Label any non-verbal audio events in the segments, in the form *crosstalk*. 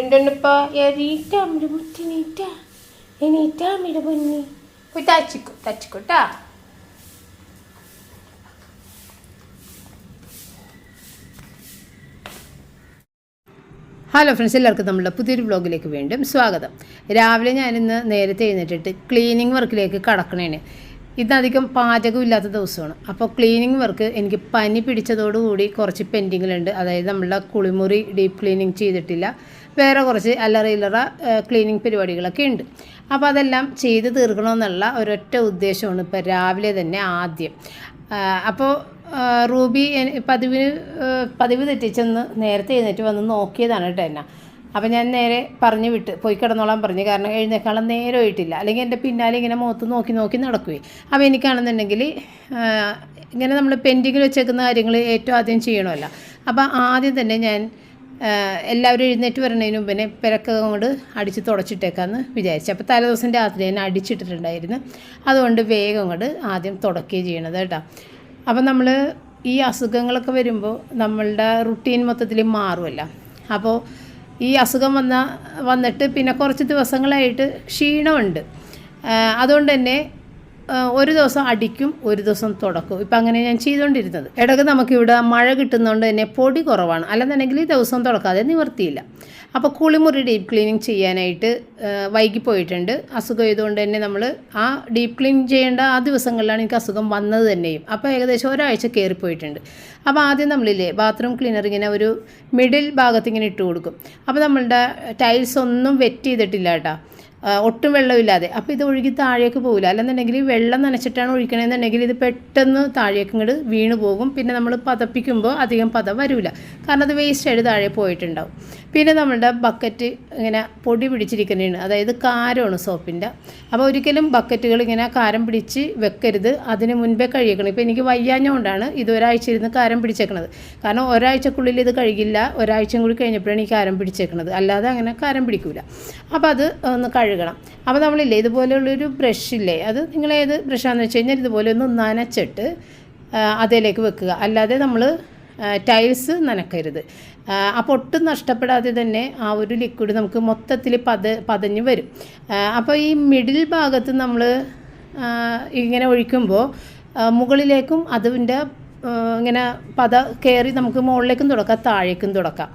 അമ്മയുടെ മുറ്റി നീറ്റ? എണീറ്റ അമ്മയുടെ പൊന്നി? പോയി തച്ചിക്കോ തച്ചിക്കോട്ടാ. ഹലോ ഫ്രണ്ട്സ് എല്ലാവർക്കും നമ്മുടെ പുതിയൊരു വ്ളോഗിലേക്ക് വീണ്ടും സ്വാഗതം. രാവിലെ ഞാനിന്ന് നേരത്തെ എഴുന്നേറ്റിട്ട് ക്ലീനിങ് വർക്കിലേക്ക് കടക്കണേന്. ഇന്നധികം പാചകമില്ലാത്ത ദിവസമാണ്. അപ്പോൾ ക്ലീനിങ് വർക്ക് എനിക്ക് പനി പിടിച്ചതോടുകൂടി കുറച്ച് പെൻഡിങ്ങിലുണ്ട്. അതായത് നമ്മളുടെ കുളിമുറി ഡീപ്പ് ക്ലീനിങ് ചെയ്തിട്ടില്ല. വേറെ കുറച്ച് അല്ലറ ഇല്ലറ ക്ലീനിങ് പരിപാടികളൊക്കെ ഉണ്ട്. അപ്പോൾ അതെല്ലാം ചെയ്ത് തീർക്കണമെന്നുള്ള ഒരൊറ്റ ഉദ്ദേശമാണ് ഇപ്പോൾ രാവിലെ തന്നെ ആദ്യം. അപ്പോൾ റൂബി പതിവിന് പതിവ് തെറ്റിച്ചെന്ന് നേരത്തെ എഴുന്നേറ്റ് വന്ന് നോക്കിയതാണ് കേട്ടോ എന്നെ. അപ്പം ഞാൻ നേരെ പറഞ്ഞു വിട്ട് പോയി കിടന്നോളാൻ പറഞ്ഞു. കാരണം എഴുന്നേക്കാളം നേരം ആയിട്ടില്ല. അല്ലെങ്കിൽ എന്റെ പിന്നാലെ ഇങ്ങനെ മുഖത്ത് നോക്കി നോക്കി നടക്കുകയും അപ്പോൾ എനിക്കാണെന്നുണ്ടെങ്കിൽ ഇങ്ങനെ നമ്മൾ പെൻഡിങ്ങിൽ വെച്ചേക്കുന്ന കാര്യങ്ങൾ ഏറ്റവും ആദ്യം ചെയ്യണമല്ലോ. അപ്പോൾ ആദ്യം തന്നെ ഞാൻ എല്ലാവരും എഴുന്നേറ്റ് വരണതിന് മുമ്പേ പിരക്ക് കൊണ്ട് അടിച്ച് തുടച്ചിട്ടേക്കാന്ന് വിചാരിച്ചു. അപ്പോൾ തലേദിവസം രാത്രി തന്നെ അടിച്ചിട്ടിട്ടുണ്ടായിരുന്നു. അതുകൊണ്ട് വേഗം കൊണ്ട് ആദ്യം തുടക്കുകയും ചെയ്യണത് കേട്ടോ. അപ്പോൾ നമ്മൾ ഈ അസുഖങ്ങളൊക്കെ വരുമ്പോൾ നമ്മളുടെ റുട്ടീൻ മൊത്തത്തിൽ മാറുമല്ല. അപ്പോൾ ഈ അസുഖം വന്ന വന്നിട്ട് പിന്നെ കുറച്ച് ദിവസങ്ങളായിട്ട് ക്ഷീണമുണ്ട്. അതുകൊണ്ട് തന്നെ ഒരു ദിവസം അടിക്കും ഒരു ദിവസം തുടക്കും. ഇപ്പം അങ്ങനെ ഞാൻ ചെയ്തുകൊണ്ടിരുന്നത് ഇടയ്ക്ക് നമുക്കിവിടെ മഴ കിട്ടുന്നതുകൊണ്ട് തന്നെ പൊടി കുറവാണ്. അല്ലെന്നുണ്ടെങ്കിൽ ഈ ദിവസം തുടക്കാതെ നിവർത്തിയില്ല. അപ്പോൾ കുളിമുറി ഡീപ്പ് ക്ലീനിങ് ചെയ്യാനായിട്ട് വൈകി പോയിട്ടുണ്ട്. അസുഖം ചെയ്തുകൊണ്ട് തന്നെ നമ്മൾ ആ ഡീപ്പ് ക്ലീൻ ചെയ്യേണ്ട ആ ദിവസങ്ങളിലാണ് എനിക്ക് അസുഖം വന്നത് തന്നെയും. അപ്പോൾ ഏകദേശം ഒരാഴ്ച കയറിപ്പോയിട്ടുണ്ട് അപ്പോൾ ആദ്യം നമ്മളില്ലേ ബാത്റൂം ക്ലീനർ ഇങ്ങനെ ഒരു മിഡിൽ ഭാഗത്ത് ഇങ്ങനെ ഇട്ട് കൊടുക്കും. അപ്പോൾ നമ്മളുടെ ടൈൽസ് ഒന്നും വെറ്റ് ചെയ്തിട്ടില്ല കേട്ടോ. ഒട്ടും വെള്ളമില്ലാതെ. അപ്പോൾ ഇത് ഒഴുകി താഴേക്ക് പോകില്ല അല്ലെന്നുണ്ടെങ്കിൽ വെള്ളം നനച്ചിട്ടാണ് ഒഴിക്കണമെന്നുണ്ടെങ്കിൽ ഇത് പെട്ടെന്ന് താഴേക്ക് ഇങ്ങോട്ട് വീണ് പോകും. പിന്നെ നമ്മൾ പതപ്പിക്കുമ്പോൾ അധികം പത വരില്ല കാരണം അത് വേസ്റ്റ് ആയിട്ട് താഴെ പോയിട്ടുണ്ടാവും. പിന്നെ നമ്മളുടെ ബക്കറ്റ് ഇങ്ങനെ പൊടി പിടിച്ചിരിക്കുന്നതാണ്. അതായത് കാരമാണ് സോപ്പിന്റെ അപ്പോൾ ഒരിക്കലും ബക്കറ്റുകൾ ഇങ്ങനെ കാരം പിടിച്ച് വെക്കരുത്. അതിന് മുൻപേ കഴുകിക്കണം ഇപ്പോൾ എനിക്ക് വയ്യാഞ്ഞുകൊണ്ടാണ് ഇത് ഒരാഴ്ച ഇരുന്ന് കാരം പിടിച്ചേക്കണത്. കാരണം ഒരാഴ്ചക്കുള്ളിൽ ഇത് കഴുകില്ല. ഒരാഴ്ചയും കൂടി കഴിഞ്ഞപ്പോഴാണ് ഈ കാരം പിടിച്ചേക്കണത്. അല്ലാതെ അങ്ങനെ കാരം പിടിക്കില്ല അപ്പോൾ അത് ഒന്ന് കഴുകണം. അപ്പോൾ നമ്മളില്ലേ ഇതുപോലെയുള്ളൊരു ബ്രഷില്ലേ അത് നിങ്ങളേത് ബ്രഷാണെന്ന് വെച്ച് കഴിഞ്ഞാൽ ഇതുപോലെ ഒന്ന് നനച്ചിട്ട് അതിലേക്ക് വെക്കുക. അല്ലാതെ നമ്മൾ ടൈൽസ് നനക്കരുത്. അപ്പോൾ ഒട്ടും നഷ്ടപ്പെടാതെ തന്നെ ആ ഒരു ലിക്വിഡ് നമുക്ക് മൊത്തത്തിൽ പത പതഞ്ഞ് വരും. അപ്പോൾ ഈ മിഡിൽ ഭാഗത്ത് നമ്മൾ ഇങ്ങനെ ഒഴിക്കുമ്പോൾ മുകളിലേക്കും അതിന്റെ ഇങ്ങനെ പത കയറി നമുക്ക് മുകളിലേക്കും തുടക്കാം താഴേക്കും തുടക്കാം.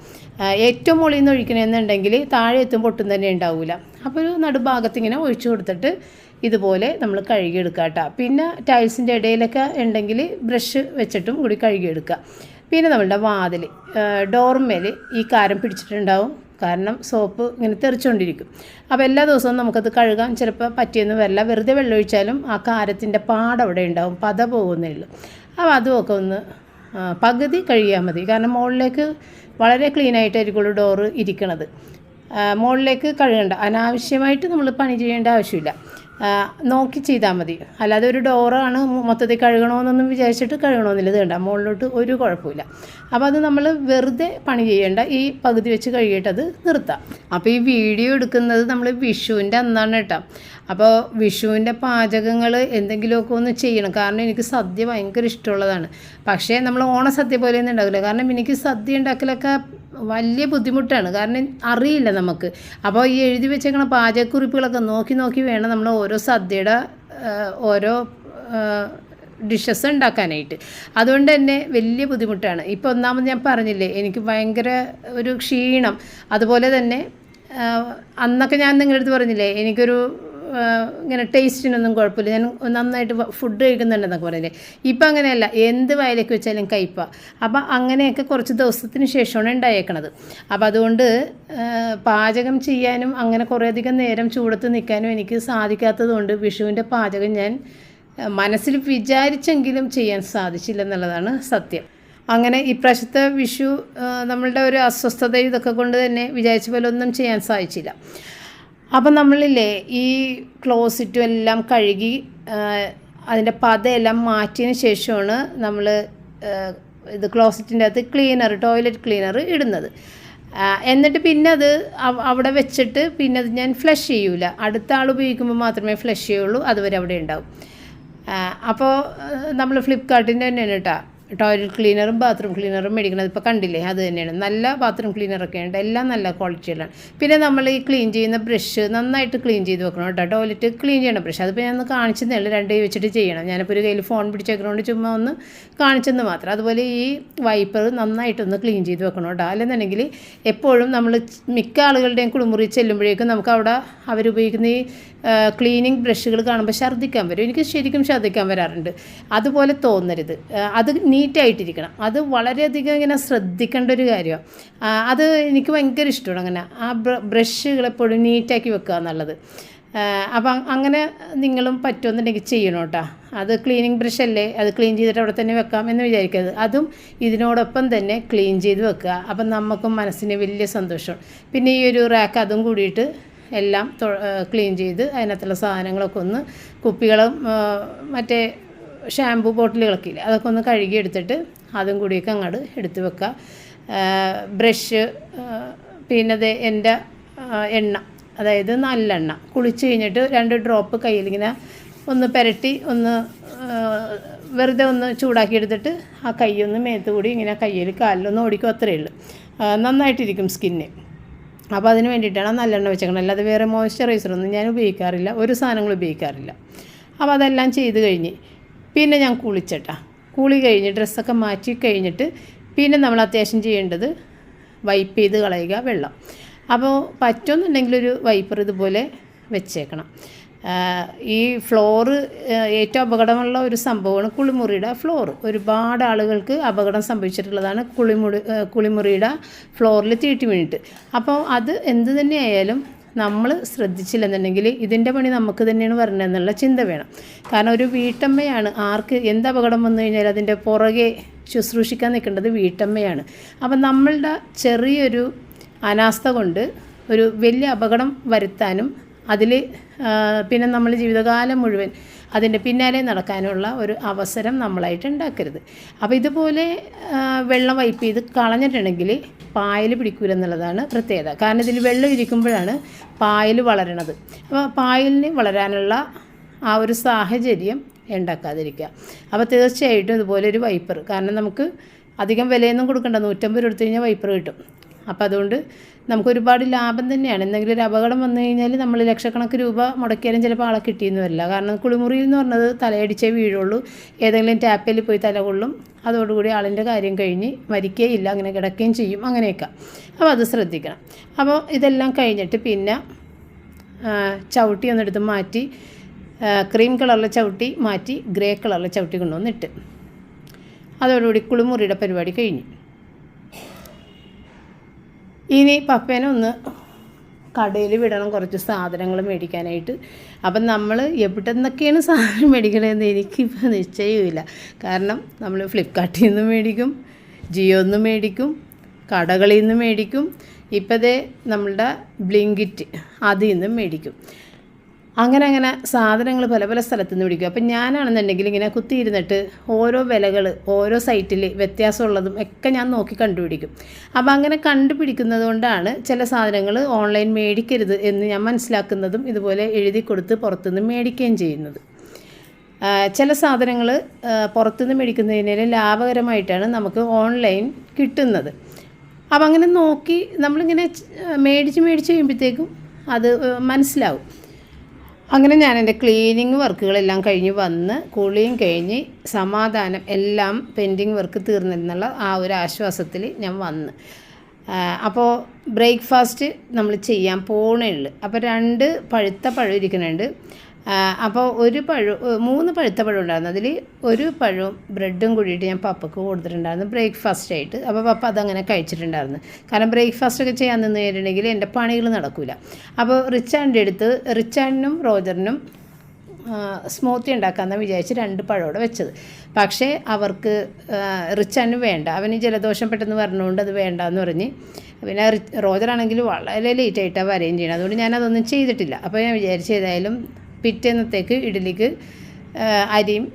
ഏറ്റവും മുകളിൽ നിന്ന് ഒഴിക്കണമെന്നുണ്ടെങ്കിൽ താഴെ എത്തുമ്പോൾ ഒട്ടും തന്നെ ഉണ്ടാവില്ല അപ്പോൾ ഒരു നടുഭാഗത്ത് ഇങ്ങനെ ഒഴിച്ചു കൊടുത്തിട്ട് ഇതുപോലെ നമ്മൾ കഴുകിയെടുക്കുക കേട്ടോ പിന്നെ ടൈൽസിന്റെ ഇടയിലൊക്കെ ഉണ്ടെങ്കിൽ ബ്രഷ് വെച്ചിട്ടും കൂടി കഴുകിയെടുക്കുക പിന്നെ നമ്മളുടെ വാതിൽ ഡോർമേൽ ഈ കാരം പിടിച്ചിട്ടുണ്ടാവും. കാരണം സോപ്പ് ഇങ്ങനെ തെറിച്ചുകൊണ്ടിരിക്കും അപ്പോൾ എല്ലാ ദിവസവും നമുക്കത് കഴുകാൻ ചിലപ്പോൾ പറ്റിയെന്ന് വരില്ല. വെറുതെ വെള്ളമൊഴിച്ചാലും ആ കാരത്തിന്റെ പാടവിടെ ഉണ്ടാവും പത പോകുന്നേ ഉള്ളൂ. അപ്പോൾ അതുമൊക്കെ ഒന്ന് പകുതി കഴുകിയാൽ മതി. കാരണം മുകളിലേക്ക് വളരെ ക്ലീൻ ഡോറ് ഇരിക്കണത്. മുകളിലേക്ക് കഴുകണ്ട. അനാവശ്യമായിട്ട് നമ്മൾ പണി ചെയ്യേണ്ട ആവശ്യമില്ല. നോക്കി ചെയ്താൽ മതി. അല്ലാതെ ഒരു ഡോറാണ് മൊത്തത്തിൽ കഴുകണമെന്നൊന്നും വിചാരിച്ചിട്ട് കഴുകണമെന്നില്ല. ഇത് വേണ്ട മുകളിലോട്ട് ഒരു കുഴപ്പമില്ല. അപ്പോൾ അത് നമ്മൾ വെറുതെ പണി ചെയ്യേണ്ട ഈ പകുതി വെച്ച് കഴുകിയിട്ട് അത് നിർത്താം. അപ്പോൾ ഈ വീഡിയോ എടുക്കുന്നത് നമ്മൾ വിഷുവിന്റെ അന്നാണ് കേട്ടോ. അപ്പോൾ വിഷുവിന്റെ പാചകങ്ങൾ എന്തെങ്കിലുമൊക്കെ ഒന്ന് ചെയ്യണം. കാരണം എനിക്ക് സദ്യ ഭയങ്കര ഇഷ്ടമുള്ളതാണ്. പക്ഷേ നമ്മൾ ഓണസദ്യ പോലെയൊന്നും ഉണ്ടാവില്ല. കാരണം എനിക്ക് സദ്യ ഉണ്ടാക്കലൊക്കെ വലിയ ബുദ്ധിമുട്ടാണ്. കാരണം അറിയില്ല നമുക്ക്. അപ്പോൾ ഈ എഴുതി വെച്ചേക്കണ പാചകക്കുറിപ്പുകളൊക്കെ നോക്കി നോക്കി വേണം നമ്മൾ ഓരോ സദ്യയുടെ ഓരോ ഡിഷസ് ഉണ്ടാക്കാനായിട്ട്. അതുകൊണ്ട് തന്നെ വലിയ ബുദ്ധിമുട്ടാണ്. ഇപ്പോൾ ഒന്നാമത് ഞാൻ പറഞ്ഞില്ലേ എനിക്ക് ഭയങ്കര ഒരു ക്ഷീണം. അതുപോലെ തന്നെ അന്നൊക്കെ ഞാൻ നിങ്ങളുടെ അടുത്ത് പറഞ്ഞില്ലേ എനിക്കൊരു ഇങ്ങനെ ടേസ്റ്റിനൊന്നും കുഴപ്പമില്ല. ഞാൻ നന്നായിട്ട് ഫുഡ് കഴിക്കുന്നുണ്ടെന്നൊക്കെ പറയില്ലേ? ഇപ്പം അങ്ങനെയല്ല. എന്ത് വയലേക്ക് വെച്ചാലും കയ്പ അപ്പം അങ്ങനെയൊക്കെ കുറച്ച് ദിവസത്തിന് ശേഷമാണ് ഉണ്ടായേക്കണത്. അപ്പം അതുകൊണ്ട് പാചകം ചെയ്യാനും അങ്ങനെ കുറേയധികം നേരം ചൂടത്ത് നിൽക്കാനും എനിക്ക് സാധിക്കാത്തതുകൊണ്ട് വിഷുവിന്റെ പാചകം ഞാൻ മനസ്സിൽ വിചാരിച്ചെങ്കിലും ചെയ്യാൻ സാധിച്ചില്ല എന്നുള്ളതാണ് സത്യം. അങ്ങനെ ഇപ്രാവശ്യത്തെ വിഷു നമ്മളുടെ ഒരു അസ്വസ്ഥത ഇതൊക്കെ കൊണ്ട് തന്നെ വിചാരിച്ച പോലെ ഒന്നും ചെയ്യാൻ സാധിച്ചില്ല. അപ്പം നമ്മളില്ലേ ഈ ക്ലോസിറ്റും എല്ലാം കഴുകി അതിന്റെ പതയെല്ലാം മാറ്റിയതിന് ശേഷമാണ് നമ്മൾ ഇത് ക്ലോസറ്റിന്റെ അകത്ത് ക്ലീനർ ടോയ്ലറ്റ് ക്ലീനർ ഇടുന്നത്. എന്നിട്ട് പിന്നെ അത് അവിടെ വെച്ചിട്ട് പിന്നെ അത് ഞാൻ ഫ്ലഷ് ചെയ്യൂല. അടുത്ത ആൾ ഉപയോഗിക്കുമ്പോൾ മാത്രമേ ഫ്ലഷ് ചെയ്യുള്ളൂ അതുവരെ അവിടെ ഉണ്ടാവും. അപ്പോൾ നമ്മൾ ഫ്ലിപ്കാർട്ടിന്റെ തന്നെയാണ് കേട്ടോ ടോയ്ലറ്റ് ക്ലീനറും ബാത്റൂം ക്ലീനറും മേടിക്കുന്നത് ഇപ്പോൾ കണ്ടില്ലേ? അത് തന്നെയാണ്. നല്ല ബാത്റൂം ക്ലീനറൊക്കെ ഉണ്ട്. എല്ലാം നല്ല ക്വാളിറ്റിയിലാണ് പിന്നെ നമ്മൾ ഈ ക്ലീൻ ചെയ്യുന്ന ബ്രഷ് നന്നായിട്ട് ക്ലീൻ ചെയ്ത് വെക്കണം കേട്ടോ. ടോയ്ലറ്റ് ക്ലീൻ ചെയ്യണം ബ്രഷ് അതിപ്പോൾ ഞാൻ ഒന്ന് കാണിച്ചു തന്നെ രണ്ട് കൈ വെച്ചിട്ട് ചെയ്യണം. ഞാനിപ്പോൾ ഒരു കയ്യിൽ ഫോൺ പിടിച്ചേക്കുന്നതുകൊണ്ട് ചുമ്മാ ഒന്ന് കാണിച്ചെന്ന് മാത്രം. അതുപോലെ ഈ വൈപ്പർ നന്നായിട്ടൊന്ന് ക്ലീൻ ചെയ്ത് വെക്കണം കേട്ടോ. അല്ലെന്നുണ്ടെങ്കിൽ എപ്പോഴും നമ്മൾ മിക്ക ആളുകളുടെയും കുളിമുറി ചെല്ലുമ്പോഴേക്കും നമുക്ക് അവിടെ അവരുപയോഗിക്കുന്ന ഈ ക്ലീനിങ് ബ്രഷുകൾ കാണുമ്പോൾ ഛർദ്ദിക്കാൻ വരും. എനിക്ക് ശരിക്കും ഛർദ്ദിക്കാൻ വരാറുണ്ട്. അതുപോലെ തോന്നരുത്. അത് നീറ്റായിട്ടിരിക്കണം. അത് വളരെയധികം ഇങ്ങനെ ശ്രദ്ധിക്കേണ്ട ഒരു കാര്യമാണ് അത് എനിക്ക് ഭയങ്കര ഇഷ്ടമാണ് അങ്ങനെ. ആ ബ്രഷുകൾ എപ്പോഴും നീറ്റാക്കി വെക്കുക എന്നുള്ളത്. അപ്പം അങ്ങനെ നിങ്ങളും പറ്റുമെന്നുണ്ടെങ്കിൽ ചെയ്യണം കേട്ടോ. അത് ക്ലീനിങ് ബ്രഷ് അല്ലേ? അത് ക്ലീൻ ചെയ്തിട്ട് അവിടെ തന്നെ വെക്കാം എന്ന് വിചാരിക്കരുത്. അതും ഇതിനോടൊപ്പം തന്നെ ക്ലീൻ ചെയ്ത് വെക്കുക. അപ്പം നമുക്കും മനസ്സിന് വലിയ സന്തോഷം. പിന്നെ ഈ ഒരു റാക്ക് അതും കൂടിയിട്ട് എല്ലാം ക്ലീൻ ചെയ്ത് അതിനകത്തുള്ള സാധനങ്ങളൊക്കെ ഒന്ന് കുപ്പികളും മറ്റേ ഷാമ്പു ബോട്ടിലുകളൊക്കെ ഇല്ലേ അതൊക്കെ ഒന്ന് കഴുകിയെടുത്തിട്ട് അതും കൂടിയൊക്കെ അങ്ങോട്ട് എടുത്തു വെക്കുക. ബ്രഷ് പിന്നെ അത് എന്റെ എണ്ണ അതായത് നല്ലെണ്ണ കുളിച്ച് കഴിഞ്ഞിട്ട് രണ്ട് ഡ്രോപ്പ് കയ്യിലിങ്ങനെ ഒന്ന് പുരട്ടി ഒന്ന് വെറുതെ ഒന്ന് ചൂടാക്കി എടുത്തിട്ട് ആ കൈയൊന്ന് മേത്ത് കൂടി ഇങ്ങനെ കയ്യിൽ കാലിലൊന്ന് ഓടിക്കും അത്രയേ ഉള്ളൂ. നന്നായിട്ടിരിക്കും സ്കിന്ന്. അപ്പോൾ അതിന് വേണ്ടിയിട്ടാണ് നല്ലെണ്ണ വെച്ചേക്കണം അല്ലാതെ വേറെ മോയ്സ്ചറൈസറൊന്നും ഞാൻ ഉപയോഗിക്കാറില്ല. ഒരു സാധനങ്ങൾ ഉപയോഗിക്കാറില്ല. അപ്പോൾ അതെല്ലാം ചെയ്ത് കഴിഞ്ഞ് പിന്നെ ഞാൻ കുളിച്ചട്ടാ. കുളി കഴിഞ്ഞ് ഡ്രസ്സൊക്കെ മാറ്റി കഴിഞ്ഞിട്ട് പിന്നെ നമ്മൾ അത്യാവശ്യം ചെയ്യേണ്ടത് വൈപ്പ് ചെയ്ത് കളയുക വെള്ളം. അപ്പോൾ പറ്റുമെന്നുണ്ടെങ്കിൽ ഒരു വൈപ്പർ ഇതുപോലെ വെച്ചേക്കണം. ഈ ഫ്ലോറ് ഏറ്റവും അപകടമുള്ള ഒരു സംഭവമാണ് കുളിമുറിയുടെ ഫ്ലോറ് ഒരുപാട് ആളുകൾക്ക് അപകടം സംഭവിച്ചിട്ടുള്ളതാണ് കുളിമുറി കുളിമുറിയുടെ ഫ്ലോറിൽ തീട്ടി വീണിട്ട്. അപ്പോൾ അത് എന്ത് തന്നെയായാലും നമ്മൾ ശ്രദ്ധിച്ചില്ലെന്നുണ്ടെങ്കിൽ ഇതിന്റെ പണി നമുക്ക് തന്നെയാണ് വരണമെന്നുള്ള ചിന്ത വേണം. കാരണം ഒരു വീട്ടമ്മയാണ് ആർക്ക് എന്ത് അപകടം വന്നു കഴിഞ്ഞാൽ അതിന്റെ പുറകെ ശുശ്രൂഷിക്കാൻ നിൽക്കേണ്ടത് വീട്ടമ്മയാണ്. അപ്പം നമ്മളുടെ ചെറിയൊരു അനാസ്ഥ കൊണ്ട് ഒരു വലിയ അപകടം വരുത്താനും അതിൽ പിന്നെ നമ്മൾ ജീവിതകാലം മുഴുവൻ അതിന്റെ പിന്നാലെ നടക്കാനുള്ള ഒരു അവസരം നമ്മളായിട്ട് ഉണ്ടാക്കരുത്. അപ്പോൾ ഇതുപോലെ വെള്ളം വൈപ്പ് ചെയ്ത് കളഞ്ഞിട്ടുണ്ടെങ്കിൽ പായൽ പിടിക്കൂലെന്നുള്ളതാണ് പ്രത്യേകത. കാരണം ഇതിൽ വെള്ളം ഇരിക്കുമ്പോഴാണ് പായൽ വളരണത്. അപ്പോൾ പായലിന് വളരാനുള്ള ആ ഒരു സാഹചര്യം ഉണ്ടാക്കാതിരിക്കുക. അപ്പോൾ തീർച്ചയായിട്ടും ഇതുപോലെ ഒരു വൈപ്പർ. കാരണം നമുക്ക് അധികം വിലയൊന്നും കൊടുക്കണ്ട. നൂറ്റമ്പത് രൂപ എടുത്തു കഴിഞ്ഞാൽ വൈപ്പർ കിട്ടും. അപ്പോൾ അതുകൊണ്ട് നമുക്ക് ഒരുപാട് ലാഭം തന്നെയാണ്. എന്തെങ്കിലും ഒരു അപകടം വന്നു കഴിഞ്ഞാൽ നമ്മൾ ലക്ഷക്കണക്കിന് രൂപ മുടക്കിയാലും ചിലപ്പോൾ ആളെ കിട്ടിയെന്ന് വരില്ല കാരണം കുളിമുറിയിൽ എന്ന് പറഞ്ഞത് തലയടിച്ചേ വീഴുള്ളൂ. ഏതെങ്കിലും ടാപ്പിൽ പോയി തല കൊള്ളും. അതോടുകൂടി ആളിന്റെ കാര്യം കഴിഞ്ഞ് മരിക്കുകയില്ല അങ്ങനെ കിടക്കുകയും ചെയ്യും. അങ്ങനെയൊക്കെ. അപ്പോൾ അത് ശ്രദ്ധിക്കണം. അപ്പോൾ ഇതെല്ലാം കഴിഞ്ഞിട്ട് പിന്നെ ചവിട്ടി ഒന്നെടുത്ത് മാറ്റി ക്രീം കളറിലെ ചവിട്ടി മാറ്റി ഗ്രേ കളറിലെ ചവിട്ടി കൊണ്ടുവന്നിട്ട്. അതോടുകൂടി കുളിമുറിയുടെ പരിപാടി കഴിഞ്ഞു. ഇനി പപ്പേനെ ഒന്ന് കടയിൽ വിടണം. കുറച്ച് സാധനങ്ങൾ മേടിക്കാനായിട്ട്. അപ്പം നമ്മൾ എവിടെ നിന്നൊക്കെയാണ് സാധനം മേടിക്കണതെന്ന് എനിക്കിപ്പോൾ നിശ്ചയമില്ല കാരണം നമ്മൾ ഫ്ലിപ്കാർട്ടിൽ നിന്ന് മേടിക്കും ജിയോ നിന്ന് മേടിക്കും കടകളിൽ നിന്ന് മേടിക്കും. ഇപ്പോഴത്തെ നമ്മളുടെ ബ്ലിങ്കിറ്റ് അതിൽ നിന്നും മേടിക്കും. അങ്ങനെ അങ്ങനെ സാധനങ്ങൾ പല പല സ്ഥലത്തു നിന്ന് പിടിക്കും. അപ്പം ഞാനാണെന്നുണ്ടെങ്കിൽ ഇങ്ങനെ കുത്തിയിരുന്നിട്ട് ഓരോ വിലകൾ ഓരോ സൈറ്റിൽ വ്യത്യാസമുള്ളതും ഒക്കെ ഞാൻ നോക്കി കണ്ടുപിടിക്കും. അപ്പം അങ്ങനെ കണ്ടുപിടിക്കുന്നത് കൊണ്ടാണ് ചില സാധനങ്ങൾ ഓൺലൈൻ മേടിക്കരുത് എന്ന് ഞാൻ മനസ്സിലാക്കുന്നതും ഇതുപോലെ എഴുതി കൊടുത്ത് പുറത്തുനിന്ന് മേടിക്കുകയും ചെയ്യുന്നത്. ചില സാധനങ്ങൾ പുറത്തുനിന്ന് മേടിക്കുന്നതിന് ലാഭകരമായിട്ടാണ് നമുക്ക് ഓൺലൈൻ കിട്ടുന്നത്. അപ്പം അങ്ങനെ നോക്കി നമ്മളിങ്ങനെ മേടിച്ച് മേടിച്ച് കഴിയുമ്പോഴത്തേക്കും അത് മനസ്സിലാവും. അങ്ങനെ ഞാൻ എന്റെ ക്ലീനിങ് വർക്കുകളെല്ലാം കഴിഞ്ഞ് വന്ന് കുളിയും കഴിഞ്ഞ് സമാധാനം എല്ലാം പെൻഡിങ് വർക്ക് തീർന്നിരുന്നുള്ള ആ ഒരു ആശ്വാസത്തിൽ ഞാൻ വന്ന്. അപ്പോൾ ബ്രേക്ക്ഫാസ്റ്റ് നമ്മൾ ചെയ്യാൻ പോണേ ഉള്ളു അപ്പോൾ രണ്ട് പഴുത്ത പഴം ഇരിക്കുന്നുണ്ട് അപ്പോൾ ഒരു പഴു മൂന്ന് പഴുത്ത പഴം ഉണ്ടായിരുന്നു. അതിൽ ഒരു പഴവും ബ്രെഡും കൂടിയിട്ട് ഞാൻ പപ്പക്ക് കൊടുത്തിട്ടുണ്ടായിരുന്നു ബ്രേക്ക്ഫാസ്റ്റ് ആയിട്ട്. അപ്പോൾ പപ്പ അതങ്ങനെ കഴിച്ചിട്ടുണ്ടായിരുന്നു. കാരണം ബ്രേക്ക്ഫാസ്റ്റ് ഒക്കെ ചെയ്യാൻ നിന്ന് കഴിഞ്ഞിട്ടുണ്ടെങ്കിൽ എന്റെ പണികൾ നടക്കില്ല അപ്പോൾ റിച്ചാന്റെ അടുത്ത് റിച്ചാനും റോജറിനും സ്മൂത്തി ഉണ്ടാക്കാമെന്ന് വിചാരിച്ച് രണ്ട് പഴമോടെ വെച്ചത്. പക്ഷേ അവർക്ക് റിച്ചാനും വേണ്ട. അവന് ജലദോഷം പെട്ടെന്ന് പറഞ്ഞുകൊണ്ട് അത് വേണ്ട എന്ന് പറഞ്ഞ് പിന്നെ റോജറാണെങ്കിൽ വളരെ ലേറ്റായിട്ടാണ് വരെയും ചെയ്യണം അതുകൊണ്ട് ഞാനതൊന്നും ചെയ്തിട്ടില്ല. അപ്പോൾ ഞാൻ വിചാരിച്ചു ഏതായാലും പിറ്റേന്നത്തേക്ക് ഇഡ്ഡലിക്ക് അരിയും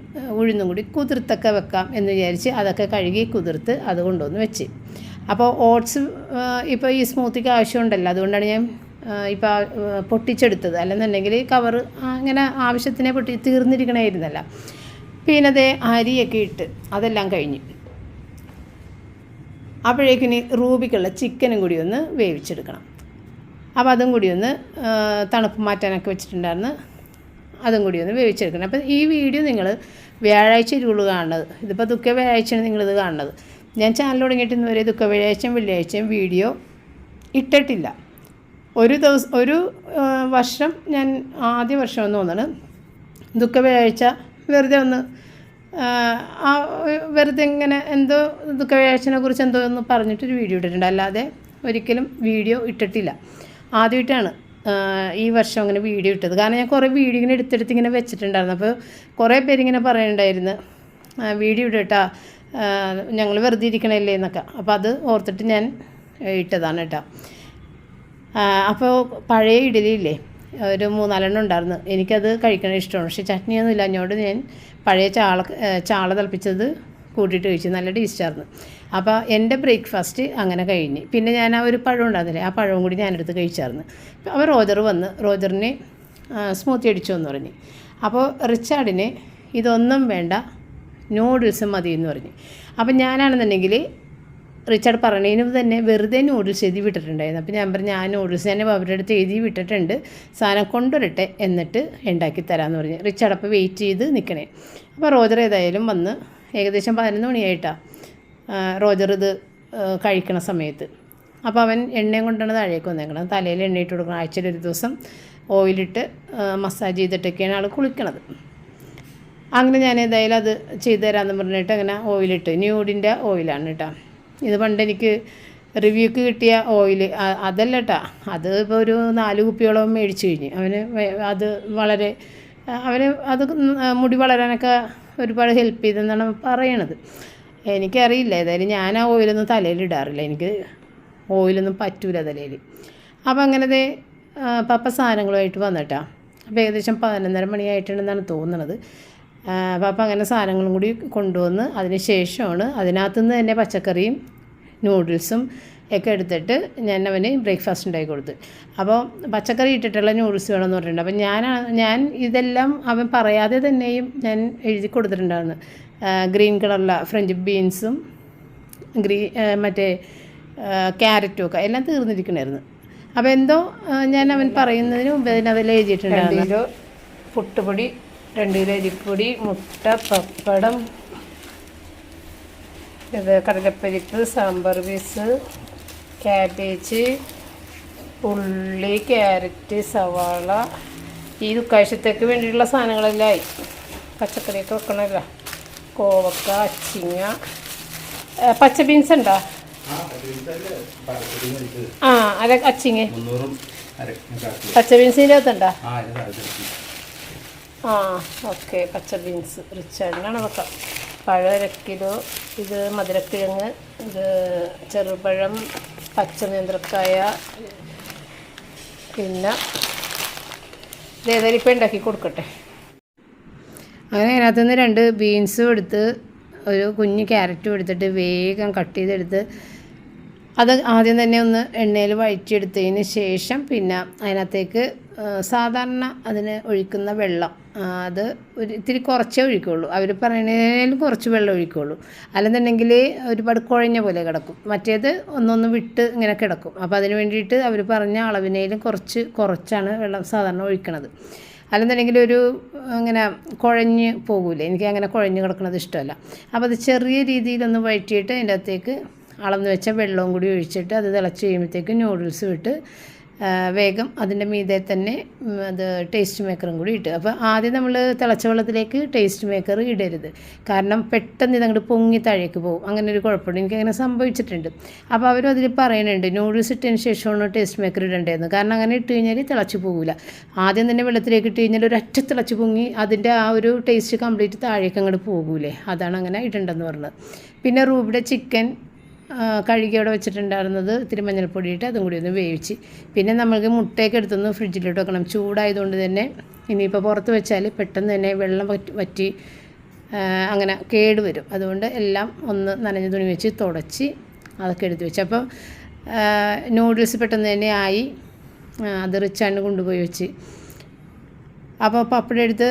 ഉഴുന്നും കൂടി കുതിർത്തൊക്കെ വെക്കാം എന്ന് വിചാരിച്ച് അതൊക്കെ കഴുകി കുതിർത്ത് അത് കൊണ്ടുവന്ന് വെച്ച്. അപ്പോൾ ഓട്സ് ഇപ്പോൾ ഈ സ്മൂത്തിക്ക് ആവശ്യമുണ്ടല്ലോ. അതുകൊണ്ടാണ് ഞാൻ ഇപ്പോൾ പൊട്ടിച്ചെടുത്തത്. അല്ലെന്നുണ്ടെങ്കിൽ കവർ അങ്ങനെ ആവശ്യത്തിനെ പൊട്ടി തീർന്നിരിക്കണമായിരുന്നല്ല പിന്നെ അതേ അരിയൊക്കെ ഇട്ട് അതെല്ലാം കഴിഞ്ഞു. അപ്പോഴേക്കിനി റൂബിക്കുള്ള ചിക്കനും കൂടി ഒന്ന് വേവിച്ചെടുക്കണം. അപ്പോൾ അതും കൂടി ഒന്ന് തണുപ്പ് മാറ്റാനൊക്കെ വെച്ചിട്ടുണ്ടായിരുന്നു. അതും കൂടി ഒന്ന് വേവിച്ചെടുക്കണം. അപ്പോൾ ഈ വീഡിയോ നിങ്ങൾ വ്യാഴാഴ്ച ഇരുള്ളു കാണുന്നത്. ഇതിപ്പോൾ ദുഃഖ വ്യാഴാഴ്ചയാണ് നിങ്ങളിത് കാണുന്നത്. ഞാൻ ചാനൽ തുടങ്ങിയിട്ട് ഇന്ന് വരെ ദുഃഖ വ്യാഴാഴ്ചയും വെള്ളിയാഴ്ചയും വീഡിയോ ഇട്ടിട്ടില്ല. ഒരു ദിവസം ഒരു വർഷം ഞാൻ ആദ്യ വർഷം എന്ന് തോന്നുന്നു. ദുഃഖ വ്യാഴാഴ്ച വെറുതെ ഒന്ന് ആ, വെറുതെ ഇങ്ങനെ എന്തോ ദുഃഖ വ്യാഴാഴ്ചനെ കുറിച്ച് എന്തോ ഒന്ന് പറഞ്ഞിട്ടൊരു വീഡിയോ ഇട്ടിട്ടുണ്ട്. അല്ലാതെ ഒരിക്കലും വീഡിയോ ഇട്ടിട്ടില്ല. ആദ്യമായിട്ടാണ് ഈ വർഷം അങ്ങനെ വീഡിയോ ഇട്ടത്. കാരണം ഞാൻ കുറേ വീഡിയോ ഇങ്ങനെ എടുത്തെടുത്ത് ഇങ്ങനെ വെച്ചിട്ടുണ്ടായിരുന്നു. അപ്പോൾ കുറേ പേരിങ്ങനെ പറയുന്നുണ്ടായിരുന്നു വീഡിയോ ഇടട്ടാ ഞങ്ങൾ വെറുതെ ഇരിക്കണല്ലേ എന്നൊക്കെ. അപ്പോൾ അത് ഓർത്തിട്ട് ഞാൻ ഇട്ടതാണ് കേട്ടോ അപ്പോൾ പഴയ ഇഡലി ഇല്ലേ ഒരു മൂന്നാലെണ്ണം ഉണ്ടായിരുന്നു. എനിക്കത് കഴിക്കണ ഇഷ്ടമാണ്. പക്ഷേ ചട്നിയൊന്നും ഇല്ല അതിനോട് ഞാൻ പഴയ ചാള ചാള തിളപ്പിച്ചത് കൂട്ടിയിട്ട് കഴിച്ചു. നല്ല ടേസ്റ്റായിരുന്നു. അപ്പോൾ എന്റെ ബ്രേക്ക്ഫാസ്റ്റ് അങ്ങനെ കഴിഞ്ഞ്. പിന്നെ ഞാൻ ആ ഒരു പഴം ഉണ്ടാകുന്നില്ലേ ആ പഴവും കൂടി ഞാനെടുത്ത് കഴിച്ചായിരുന്നു അപ്പോൾ റോജർ വന്ന് റോജറിന് സ്മൂത്തി അടിച്ചു എന്ന് പറഞ്ഞ്. അപ്പോൾ റിച്ചാർഡിന് ഇതൊന്നും വേണ്ട നൂഡിൽസ് മതി എന്ന് പറഞ്ഞു. അപ്പം ഞാനാണെന്നുണ്ടെങ്കിൽ റിച്ചാർഡ് പറഞ്ഞതിന് തന്നെ വെറുതെ നൂഡിൽസ് എഴുതി വിട്ടിട്ടുണ്ടായിരുന്നു. അപ്പോൾ ഞാൻ പറഞ്ഞു ഞാൻ നൂഡിൽസ് തന്നെ അവരുടെ അടുത്ത് എഴുതി വിട്ടിട്ടുണ്ട് സാധനം കൊണ്ടുവരട്ടെ എന്നിട്ട് ഉണ്ടാക്കി തരാമെന്ന് പറഞ്ഞു. റിച്ചാർഡ് അപ്പോൾ വെയിറ്റ് ചെയ്ത് നിൽക്കണേ. അപ്പോൾ റോജർ ഏതായാലും വന്ന് ഏകദേശം പതിനൊന്ന് മണിയായിട്ടാണ് റോജർ ഇത് കഴിക്കണ സമയത്ത്. അപ്പോൾ അവൻ എണ്ണയും കൊണ്ടാണ് താഴേക്ക് വന്നേക്കണം തലയിൽ എണ്ണയിട്ട് കൊടുക്കണം. ആഴ്ചയിൽ ഒരു ദിവസം ഓയിലിട്ട് മസാജ് ചെയ്തിട്ടൊക്കെയാണ് ആൾ കുളിക്കണത്. അങ്ങനെ ഞാൻ ഏതായാലും അത് ചെയ്തു തരാമെന്ന് പറഞ്ഞിട്ട് അങ്ങനെ ഓയിലിട്ട്. ന്യൂഡിന്റെ ഓയിലാണ് കേട്ടോ. ഇത് പണ്ട് എനിക്ക് റിവ്യൂക്ക് കിട്ടിയ ഓയിൽ അതല്ല കേട്ടോ. അത് ഇപ്പോൾ ഒരു നാല് കുപ്പിയോളം മേടിച്ചു കഴിഞ്ഞ്. അവന് അത് വളരെ അവന് അത് മുടി വളരാനൊക്കെ ഒരുപാട് ഹെൽപ്പ് ചെയ്തെന്നാണ് പറയണത്. എനിക്കറിയില്ല. ഏതായാലും ഞാൻ ആ ഓയിലൊന്നും തലയിൽ ഇടാറില്ല. എനിക്ക് ഓയിലൊന്നും പറ്റൂല തലയിൽ. അപ്പോൾ അങ്ങനത്തെ പപ്പ സാധനങ്ങളുമായിട്ട് വന്നിട്ടാ. അപ്പോൾ ഏകദേശം പതിനൊന്നര മണിയായിട്ടുണ്ടെന്നാണ് തോന്നുന്നത് പപ്പ അങ്ങനെ സാധനങ്ങളും കൂടി കൊണ്ടുവന്ന് അതിന് ശേഷമാണ് അതിനകത്തു നിന്ന് തന്നെ പച്ചക്കറിയും നൂഡിൽസും ഒക്കെ എടുത്തിട്ട് ഞാൻ അവന് ബ്രേക്ക്ഫാസ്റ്റ് ഉണ്ടാക്കി കൊടുത്തു. അപ്പോൾ പച്ചക്കറി ഇട്ടിട്ടുള്ള നൂഡിൽസ് വേണമെന്ന് പറഞ്ഞിട്ടുണ്ട്. അപ്പോൾ ഞാൻ ഞാൻ ഇതെല്ലാം അവൻ പറയാതെ തന്നെയും ഞാൻ എഴുതി കൊടുത്തിട്ടുണ്ടായിരുന്നു. ഗ്രീൻ കളറുള്ള ഫ്രഞ്ച് ബീൻസും ഗ്രീ മറ്റേ ക്യാരറ്റും ഒക്കെ എല്ലാം തീർന്നിരിക്കണമായിരുന്നു അപ്പോൾ എന്തോ ഞാൻ അവൻ പറയുന്നതിന് മുമ്പ് അതിന് അതെല്ലാം എഴുതിയിട്ടുണ്ടായിരുന്നു. കിലോ പുട്ടുപൊടി രണ്ട് കിലോ അരിപ്പൊടി മുട്ട പപ്പടം കടലപ്പരിപ്പ് സാമ്പാർ പീസ് ക്യാബേജ് ഉള്ളി ക്യാരറ്റ് സവാള. ഈ ദുക്കാഴ്ചത്തേക്ക് വേണ്ടിയിട്ടുള്ള സാധനങ്ങളെല്ലാം ആയി. പച്ചക്കറിയൊക്കെ വെക്കണമല്ലോ. കോവക്ക അച്ചിങ്ങ. പച്ച ബീൻസ് ഉണ്ടോ? ആ അര അച്ചിങ്ങ. പച്ച ബീൻസിന്റെ അകത്തുണ്ടോ? ആ ഇത് ഓക്കെ പച്ച ബീൻസ്. റിച്ചാർഡിനാണ് വെക്കാം പഴം അര കിലോ. ഇത് മധുരക്കിഴങ്ങ്. ഇത് ചെറുപഴം പച്ച നേന്ത്രക്കായ. പിന്നെ ഇതേതായാലും ഇപ്പം ഉണ്ടാക്കി കൊടുക്കട്ടെ. അങ്ങനെ അതിനകത്ത് നിന്ന് രണ്ട് ബീൻസും എടുത്ത് ഒരു കുഞ്ഞ് ക്യാരറ്റും എടുത്തിട്ട് വേഗം കട്ട് ചെയ്തെടുത്ത് അത് ആദ്യം തന്നെ ഒന്ന് എണ്ണയിൽ വഴറ്റിയെടുത്തതിന് ശേഷം പിന്നെ അതിനകത്തേക്ക് സാധാരണ അതിന് ഒഴിക്കുന്ന വെള്ളം അത് ഒരു ഇത്തിരി കുറച്ചേ ഒഴിക്കുള്ളൂ. അവർ പറയുന്നതിലും കുറച്ച് വെള്ളം ഒഴിക്കുള്ളൂ. അല്ലെന്നുണ്ടെങ്കിൽ ഒരുപാട് കുഴഞ്ഞ പോലെ കിടക്കും. മറ്റേത് ഒന്നൊന്ന് വിട്ട് ഇങ്ങനെ കിടക്കും. അപ്പോൾ അതിന് വേണ്ടിയിട്ട് അവർ പറഞ്ഞ അളവിനേലും കുറച്ച് കുറച്ചാണ് വെള്ളം സാധാരണ ഒഴിക്കണത്. അല്ലെന്നുണ്ടെങ്കിൽ ഒരു ഇങ്ങനെ കുഴഞ്ഞ് പോകൂലേ. എനിക്ക് അങ്ങനെ കുഴഞ്ഞ് കിടക്കുന്നത് ഇഷ്ടമല്ല. അപ്പോൾ അത് ചെറിയ രീതിയിലൊന്ന് വഴറ്റിയിട്ട് അതിന്റെ അകത്തേക്ക് അളന്ന് വെച്ച വെള്ളവും കൂടി ഒഴിച്ചിട്ട് അത് തിളച്ച് കഴിയുമ്പോഴത്തേക്ക് നൂഡിൽസ് ഇട്ട് ആ, വേഗം അതിന്റെ മീതെ തന്നെ അത് ടേസ്റ്റ് മേക്കറും കൂടി ഇട്ട്. അപ്പോൾ ആദ്യം നമ്മൾ തിളച്ച വെള്ളത്തിലേക്ക് ടേസ്റ്റ് മേക്കർ ഇടരുത്. കാരണം പെട്ടെന്ന് ഇതങ്ങോട്ട് പൊങ്ങി താഴേക്ക് പോകും. അങ്ങനെ ഒരു കുഴപ്പമുണ്ട്. എനിക്ക് അങ്ങനെ സംഭവിച്ചിട്ടുണ്ട്. അപ്പോൾ അവരും അതിൽ പറയുന്നുണ്ട് നൂഡിൽസ് ഇട്ടതിന് ശേഷമാണ് ടേസ്റ്റ് മേക്കർ ഇടേണ്ടതെന്ന് കാരണം അങ്ങനെ ഇട്ട് കഴിഞ്ഞാൽ തിളച്ച് പോകില്ല ആദ്യം തന്നെ വെള്ളത്തിലേക്ക് ഇട്ട് കഴിഞ്ഞാൽ ഒരൊറ്റ തിളച്ച് പൊങ്ങി അതിന്റെ ആ ഒരു ടേസ്റ്റ് കംപ്ലീറ്റ് താഴേക്ക് അങ്ങോട്ട് പോകൂലേ. അതാണ് അങ്ങനെ ഇടേണ്ടതെന്ന് പറഞ്ഞത്. പിന്നെ റൂബിയുടെ ചിക്കൻ കഴുകി അവിടെ വെച്ചിട്ടുണ്ടായിരുന്നത് ഇത്തിരി മഞ്ഞൾപ്പൊടി ഇട്ട് അതും കൂടി ഒന്ന് വേവിച്ച്. പിന്നെ നമ്മൾക്ക് മുട്ടയൊക്കെ എടുത്തൊന്ന് ഫ്രിഡ്ജിലിട്ട് വെക്കണം. ചൂടായതുകൊണ്ട് തന്നെ ഇനിയിപ്പോൾ പുറത്ത് വെച്ചാൽ പെട്ടെന്ന് തന്നെ വെള്ളം വറ്റി അങ്ങനെ കേട് വരും. അതുകൊണ്ട് എല്ലാം ഒന്ന് നനഞ്ഞ തുണി വെച്ച് തുടച്ച് അതൊക്കെ എടുത്ത് വെച്ച്. അപ്പോൾ നൂഡിൽസ് പെട്ടെന്ന് തന്നെ ആയി. അത് റിച്ചാണ്ട് കൊണ്ടുപോയി വെച്ച്. അപ്പോൾ പപ്പയുടെ അടുത്ത്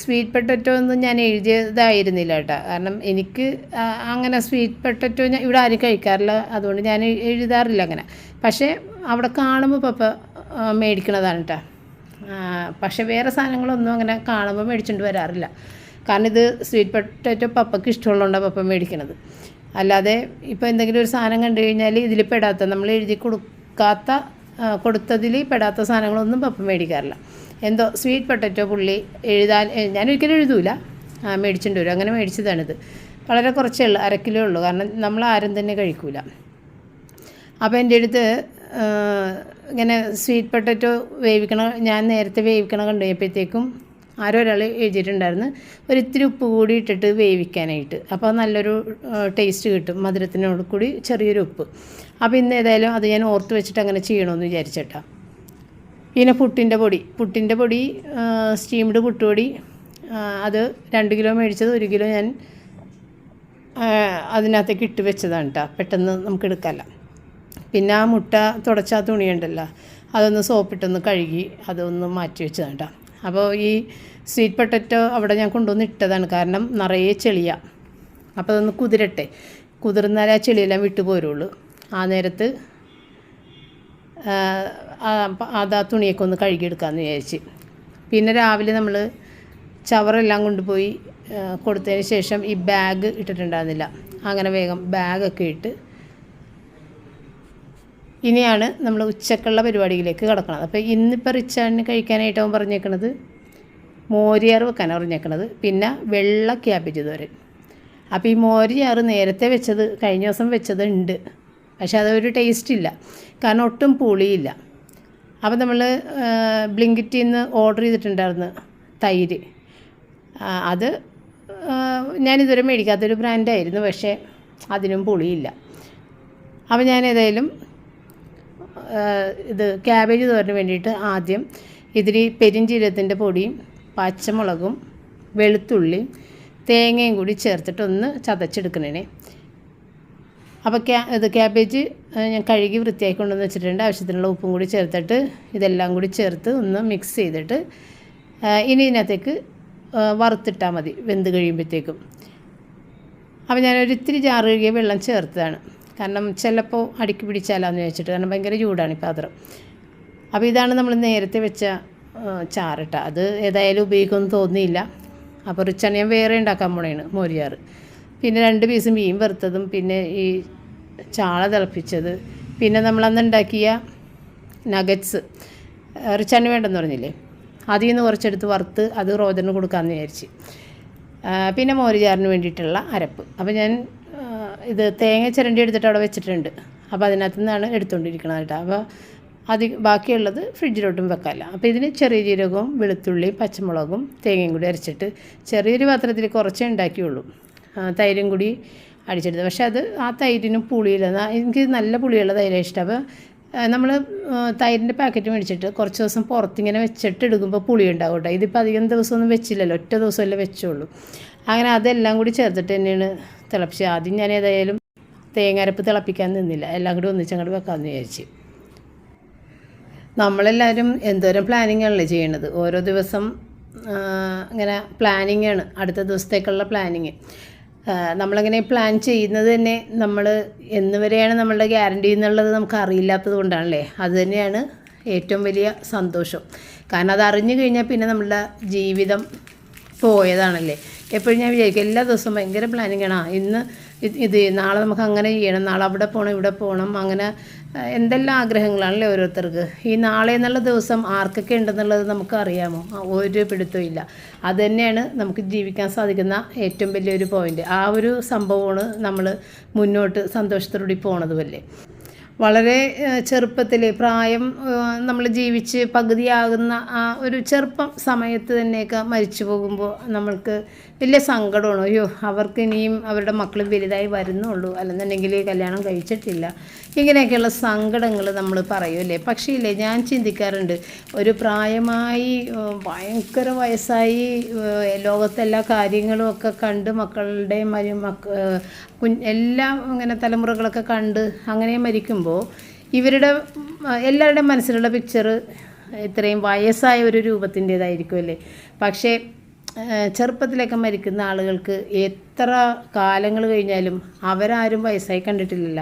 സ്വീറ്റ് പൊട്ടറ്റോ ഒന്നും ഞാൻ എഴുതിയതായിരുന്നില്ല കേട്ടോ. കാരണം എനിക്ക് അങ്ങനെ സ്വീറ്റ് പൊട്ടറ്റോ ഞാൻ ഇവിടെ ആരും കഴിക്കാറില്ല. അതുകൊണ്ട് ഞാൻ എഴുതാറില്ല അങ്ങനെ. പക്ഷേ അവിടെ കാണുമ്പോൾ പപ്പ മേടിക്കണതാണ് കേട്ടോ. പക്ഷേ വേറെ സാധനങ്ങളൊന്നും അങ്ങനെ കാണുമ്പോൾ മേടിച്ചുകൊണ്ട് വരാറില്ല. കാരണം ഇത് സ്വീറ്റ് പൊട്ടറ്റോ പപ്പയ്ക്ക് ഇഷ്ടമുള്ളതുകൊണ്ടാണ് പപ്പ മേടിക്കണത്. അല്ലാതെ ഇപ്പോൾ എന്തെങ്കിലും ഒരു സാധനം കണ്ടു കഴിഞ്ഞാൽ ഇതിൽ പെടാത്ത നമ്മൾ എഴുതി കൊടുക്കാത്ത കൊടുത്തതിൽ പെടാത്ത സാധനങ്ങളൊന്നും പപ്പ മേടിക്കാറില്ല. എന്തോ സ്വീറ്റ് പൊട്ടറ്റോ പുള്ളി എഴുതാൻ ഞാൻ ഒരിക്കലും എഴുതൂല. മേടിച്ചിട്ട് വരും. അങ്ങനെ മേടിച്ചതാണിത്. വളരെ കുറച്ചേ ഉള്ളൂ അര കിലോ ഉള്ളൂ. കാരണം നമ്മൾ ആരും തന്നെ കഴിക്കൂല. അപ്പോൾ എന്റെ അടുത്ത് ഇങ്ങനെ സ്വീറ്റ് പൊട്ടറ്റോ വേവിക്കണ ഞാൻ നേരത്തെ വേവിക്കണ കണ്ടു കഴിഞ്ഞപ്പോഴത്തേക്കും ആരോ ഒരാൾ എഴുതിയിട്ടുണ്ടായിരുന്നു. ഒരു ഇത്തിരി ഉപ്പ് കൂടി ഇട്ടിട്ട് വേവിക്കാനായിട്ട്. അപ്പോൾ നല്ലൊരു ടേസ്റ്റ് കിട്ടും മധുരത്തിനോട് കൂടി ചെറിയൊരു ഉപ്പ്. അപ്പോൾ ഇന്ന് ഏതായാലും അത് ഞാൻ ഓർത്ത് വെച്ചിട്ട് അങ്ങനെ ചെയ്യണമെന്ന് വിചാരിച്ചിട്ടാ. പിന്നെ പുട്ടിന്റെ പൊടി. പുട്ടിന്റെ പൊടി സ്റ്റീംഡ് പുട്ടുപൊടി അത് രണ്ട് കിലോ മേടിച്ചത് ഒരു കിലോ ഞാൻ അതിനകത്തേക്ക് ഇട്ട് വെച്ചതാണ് കേട്ടോ പെട്ടെന്ന് നമുക്ക് എടുക്കാമല്ല പിന്നെ ആ മുട്ട തുടച്ച ആ തുണിയുണ്ടല്ലോ അതൊന്ന് സോപ്പിട്ടൊന്ന് കഴുകി അതൊന്ന് മാറ്റി വെച്ചതാണ് കേട്ടോ അപ്പോൾ ഈ സ്വീറ്റ് പൊട്ടറ്റോ അവിടെ ഞാൻ കൊണ്ടുവന്ന് ഇട്ടതാണ്. കാരണം നിറയെ ചെളിയാണ് അപ്പോൾ അതൊന്ന് കുതിരട്ടെ. കുതിർന്നാലേ ആ ചെളിയെല്ലാം വിട്ടു പോരുള്ളൂ. ആ നേരത്ത് അത് ആ തുണിയൊക്കെ ഒന്ന് കഴുകിയെടുക്കാമെന്ന് വിചാരിച്ച്. പിന്നെ രാവിലെ നമ്മൾ ചവറെല്ലാം കൊണ്ടുപോയി കൊടുത്തതിന് ശേഷം ഈ ബാഗ് ഇട്ടിട്ടുണ്ടായിരുന്നില്ല. അങ്ങനെ വേഗം ബാഗൊക്കെ ഇട്ട് ഇനിയാണ് നമ്മൾ ഉച്ചക്കുള്ള പരിപാടിയിലേക്ക് കിടക്കുന്നത് അപ്പോൾ ഇന്നിപ്പോൾ റിച്ചാണിന് കഴിക്കാനായിട്ട് അവൻ പറഞ്ഞേക്കണത് മോരിയാറ് വെക്കാനാണ് പറഞ്ഞേക്കണത്. പിന്നെ വെള്ള ക്യാബേജ് തോരൻ അപ്പോൾ ഈ മോരിയാറ് നേരത്തെ വെച്ചത് കഴിഞ്ഞ ദിവസം വെച്ചത് ഉണ്ട് പക്ഷെ അതൊരു ടേസ്റ്റ് ഇല്ല. കാരണം ഒട്ടും പുളിയില്ല. അപ്പോൾ നമ്മൾ ബ്ലിങ്കിറ്റിൽ നിന്ന് ഓർഡർ ചെയ്തിട്ടുണ്ടായിരുന്നു തൈര്. അത് ഞാനിതുവരെ മേടിക്കാത്തൊരു ബ്രാൻഡായിരുന്നു പക്ഷേ അതിനും പുളിയില്ല. അപ്പോൾ ഞാൻ ഏതായാലും ഇത് ക്യാബേജ് തോരന് വേണ്ടിയിട്ട് ആദ്യം ഇതിൽ പെരിഞ്ചീരത്തിന്റെ പൊടിയും പച്ചമുളകും വെളുത്തുള്ളിയും തേങ്ങയും കൂടി ചേർത്തിട്ടൊന്ന് ചതച്ചെടുക്കണേ അപ്പോൾ ക്യാ ഇത് ക്യാബേജ് ഞാൻ കഴുകി വൃത്തിയാക്കി കൊണ്ടുവന്ന് വെച്ചിട്ടുണ്ട്. ആവശ്യത്തിനുള്ള ഉപ്പും കൂടി ചേർത്തിട്ട് ഇതെല്ലാം കൂടി ചേർത്ത് ഒന്ന് മിക്സ് ചെയ്തിട്ട് ഇനി ഇതിനകത്തേക്ക് വറുത്തിട്ടാൽ മതി വെന്ത് കഴിയുമ്പോഴത്തേക്കും. അപ്പോൾ ഞാനൊരു ഇത്തിരി ചാറ് കഴുകിയ വെള്ളം ചേർത്തതാണ്. കാരണം ചിലപ്പോൾ അടുക്കി പിടിച്ചാലാന്ന് വെച്ചിട്ട് കാരണം ഭയങ്കര ചൂടാണ് ഈ പാത്രം. അപ്പോൾ ഇതാണ് നമ്മൾ നേരത്തെ വെച്ച ചാറിട്ട അത് ഏതായാലും ഉപയോഗിക്കുമെന്ന് തോന്നിയില്ല. അപ്പോൾ റിച്ചാണ് ഞാൻ വേറെ ഉണ്ടാക്കാൻ പോണേണ് മോരിയാറ് പിന്നെ രണ്ട് പീസ് മീൻ വറുത്തതും പിന്നെ ഈ ചാള തിളപ്പിച്ചത്. പിന്നെ നമ്മളന്ന് ഉണ്ടാക്കിയ നഗറ്റ്സ് റിച്ചാണ് വേണ്ടെന്ന് പറഞ്ഞില്ലേ? അതിൽ നിന്ന് കുറച്ചെടുത്ത് വറുത്ത് അത് റോജറിന് കൊടുക്കാമെന്ന് വിചാരിച്ച്. പിന്നെ മോരുചാറിന് വേണ്ടിയിട്ടുള്ള അരപ്പ്. അപ്പോൾ ഞാൻ ഇത് തേങ്ങ ചിരണ്ടി എടുത്തിട്ട് അവിടെ വെച്ചിട്ടുണ്ട്. അപ്പോൾ അതിനകത്ത് നിന്നാണ് എടുത്തുകൊണ്ടിരിക്കുന്നത് കേട്ടോ. അപ്പോൾ അത് ബാക്കിയുള്ളത് ഫ്രിഡ്ജിലോട്ടും വെക്കാമല്ല. അപ്പോൾ ഇതിന് ചെറിയ ജീരകവും വെളുത്തുള്ളിയും പച്ചമുളകും തേങ്ങയും കൂടി അരച്ചിട്ട് ചെറിയൊരു പാത്രത്തിൽ കുറച്ചേ ഉണ്ടാക്കിയുള്ളൂ. തൈരും കൂടി അടിച്ചെടുത്ത് പക്ഷെ അത് ആ തൈരിനും പുളിയില്ല. എനിക്ക് നല്ല പുളിയുള്ള തൈരാണ് ഇഷ്ടം. അപ്പോൾ നമ്മൾ തൈരിന്റെ പാക്കറ്റ് മേടിച്ചിട്ട് കുറച്ച് ദിവസം പുറത്തിങ്ങനെ വെച്ചിട്ട് എടുക്കുമ്പോൾ പുളി ഉണ്ടാവും കേട്ടോ. ഇതിപ്പോൾ അധികം ദിവസമൊന്നും വെച്ചില്ലല്ലോ. ഒറ്റ ദിവസമല്ലേ വെച്ചുള്ളൂ. അങ്ങനെ അതെല്ലാം കൂടി ചേർത്തിട്ട് തന്നെയാണ് തിളപ്പിച്ചത്. ആദ്യം ഞാൻ ഏതായാലും തേങ്ങാരപ്പ് തിളപ്പിക്കാൻ നിന്നില്ല. എല്ലാം കൂടി ഒന്നിച്ചങ്ങോട്ട് വെക്കാമെന്ന് വിചാരിച്ച്. നമ്മളെല്ലാവരും എന്തോരം പ്ലാനിങ് ആണല്ലേ ചെയ്യണത്? ഓരോ ദിവസം ഇങ്ങനെ പ്ലാനിങ് ആണ് അടുത്ത ദിവസത്തേക്കുള്ള പ്ലാനിങ്. നമ്മളിങ്ങനെ പ്ലാൻ ചെയ്യുന്നത് തന്നെ നമ്മൾ എന്ന് വരെയാണ് നമ്മളുടെ ഗ്യാരണ്ടി എന്നുള്ളത് നമുക്ക് അറിയില്ലാത്തത് കൊണ്ടാണല്ലേ? അത് തന്നെയാണ് ഏറ്റവും വലിയ സന്തോഷം. കാരണം അത് അറിഞ്ഞു കഴിഞ്ഞാൽ പിന്നെ നമ്മളുടെ ജീവിതം പോയതാണല്ലേ? എപ്പോഴും ഞാൻ വിചാരിക്കും എല്ലാ ദിവസവും ഭയങ്കര പ്ലാനിങ്ങാണ് ഇന്ന് ഇത് നാളെ നമുക്ക് അങ്ങനെ ചെയ്യണം നാളെ അവിടെ പോകണം ഇവിടെ പോകണം അങ്ങനെ എന്തെല്ലാം ആഗ്രഹങ്ങളാണല്ലേ ഓരോരുത്തർക്ക്? ഈ നാളെ എന്നുള്ള ദിവസം ആർക്കൊക്കെ ഉണ്ടെന്നുള്ളത് നമുക്ക് അറിയാമോ ഒരു പിടുത്തവും ഇല്ല. അത് തന്നെയാണ് നമുക്ക് ജീവിക്കാൻ സാധിക്കുന്ന ഏറ്റവും വലിയൊരു പോയിന്റ് ആ ഒരു സംഭവമാണ് നമ്മൾ മുന്നോട്ട് സന്തോഷത്തോടുകൂടി പോണതുമല്ലേ വളരെ ചെറുപ്പത്തിൽ പ്രായം നമ്മൾ ജീവിച്ച് പകുതിയാകുന്ന ആ ഒരു ചെറുപ്പം സമയത്ത് തന്നെയൊക്കെ മരിച്ചു പോകുമ്പോൾ നമ്മൾക്ക് വലിയ സങ്കടമാണ്. അയ്യോ അവർക്ക് ഇനിയും അവരുടെ മക്കൾ വലുതായി വരുന്നുള്ളൂ. അല്ലെന്നുണ്ടെങ്കിൽ കല്യാണം കഴിച്ചിട്ടില്ല. ഇങ്ങനെയൊക്കെയുള്ള സങ്കടങ്ങൾ നമ്മൾ പറയുമല്ലേ പക്ഷേ ഇല്ലേ ഞാൻ ചിന്തിക്കാറുണ്ട് ഒരു പ്രായമായി ഭയങ്കര വയസ്സായി ലോകത്തെല്ലാ കാര്യങ്ങളും ഒക്കെ കണ്ട് മക്കളുടെ മരി മക്ക എല്ലാം ഇങ്ങനെ തലമുറകളൊക്കെ കണ്ട് അങ്ങനെ മരിക്കുമ്പോൾ ഇവരുടെ എല്ലാവരുടെയും മനസ്സിലുള്ള പിക്ചർ ഇത്രയും വയസ്സായ ഒരു രൂപത്തിന്റേതായിരിക്കുമല്ലേ പക്ഷേ ചെറുപ്പത്തിലൊക്കെ മരിക്കുന്ന ആളുകൾക്ക് എത്ര കാലങ്ങൾ കഴിഞ്ഞാലും അവരാരും വയസ്സായി കണ്ടിട്ടില്ലല്ല.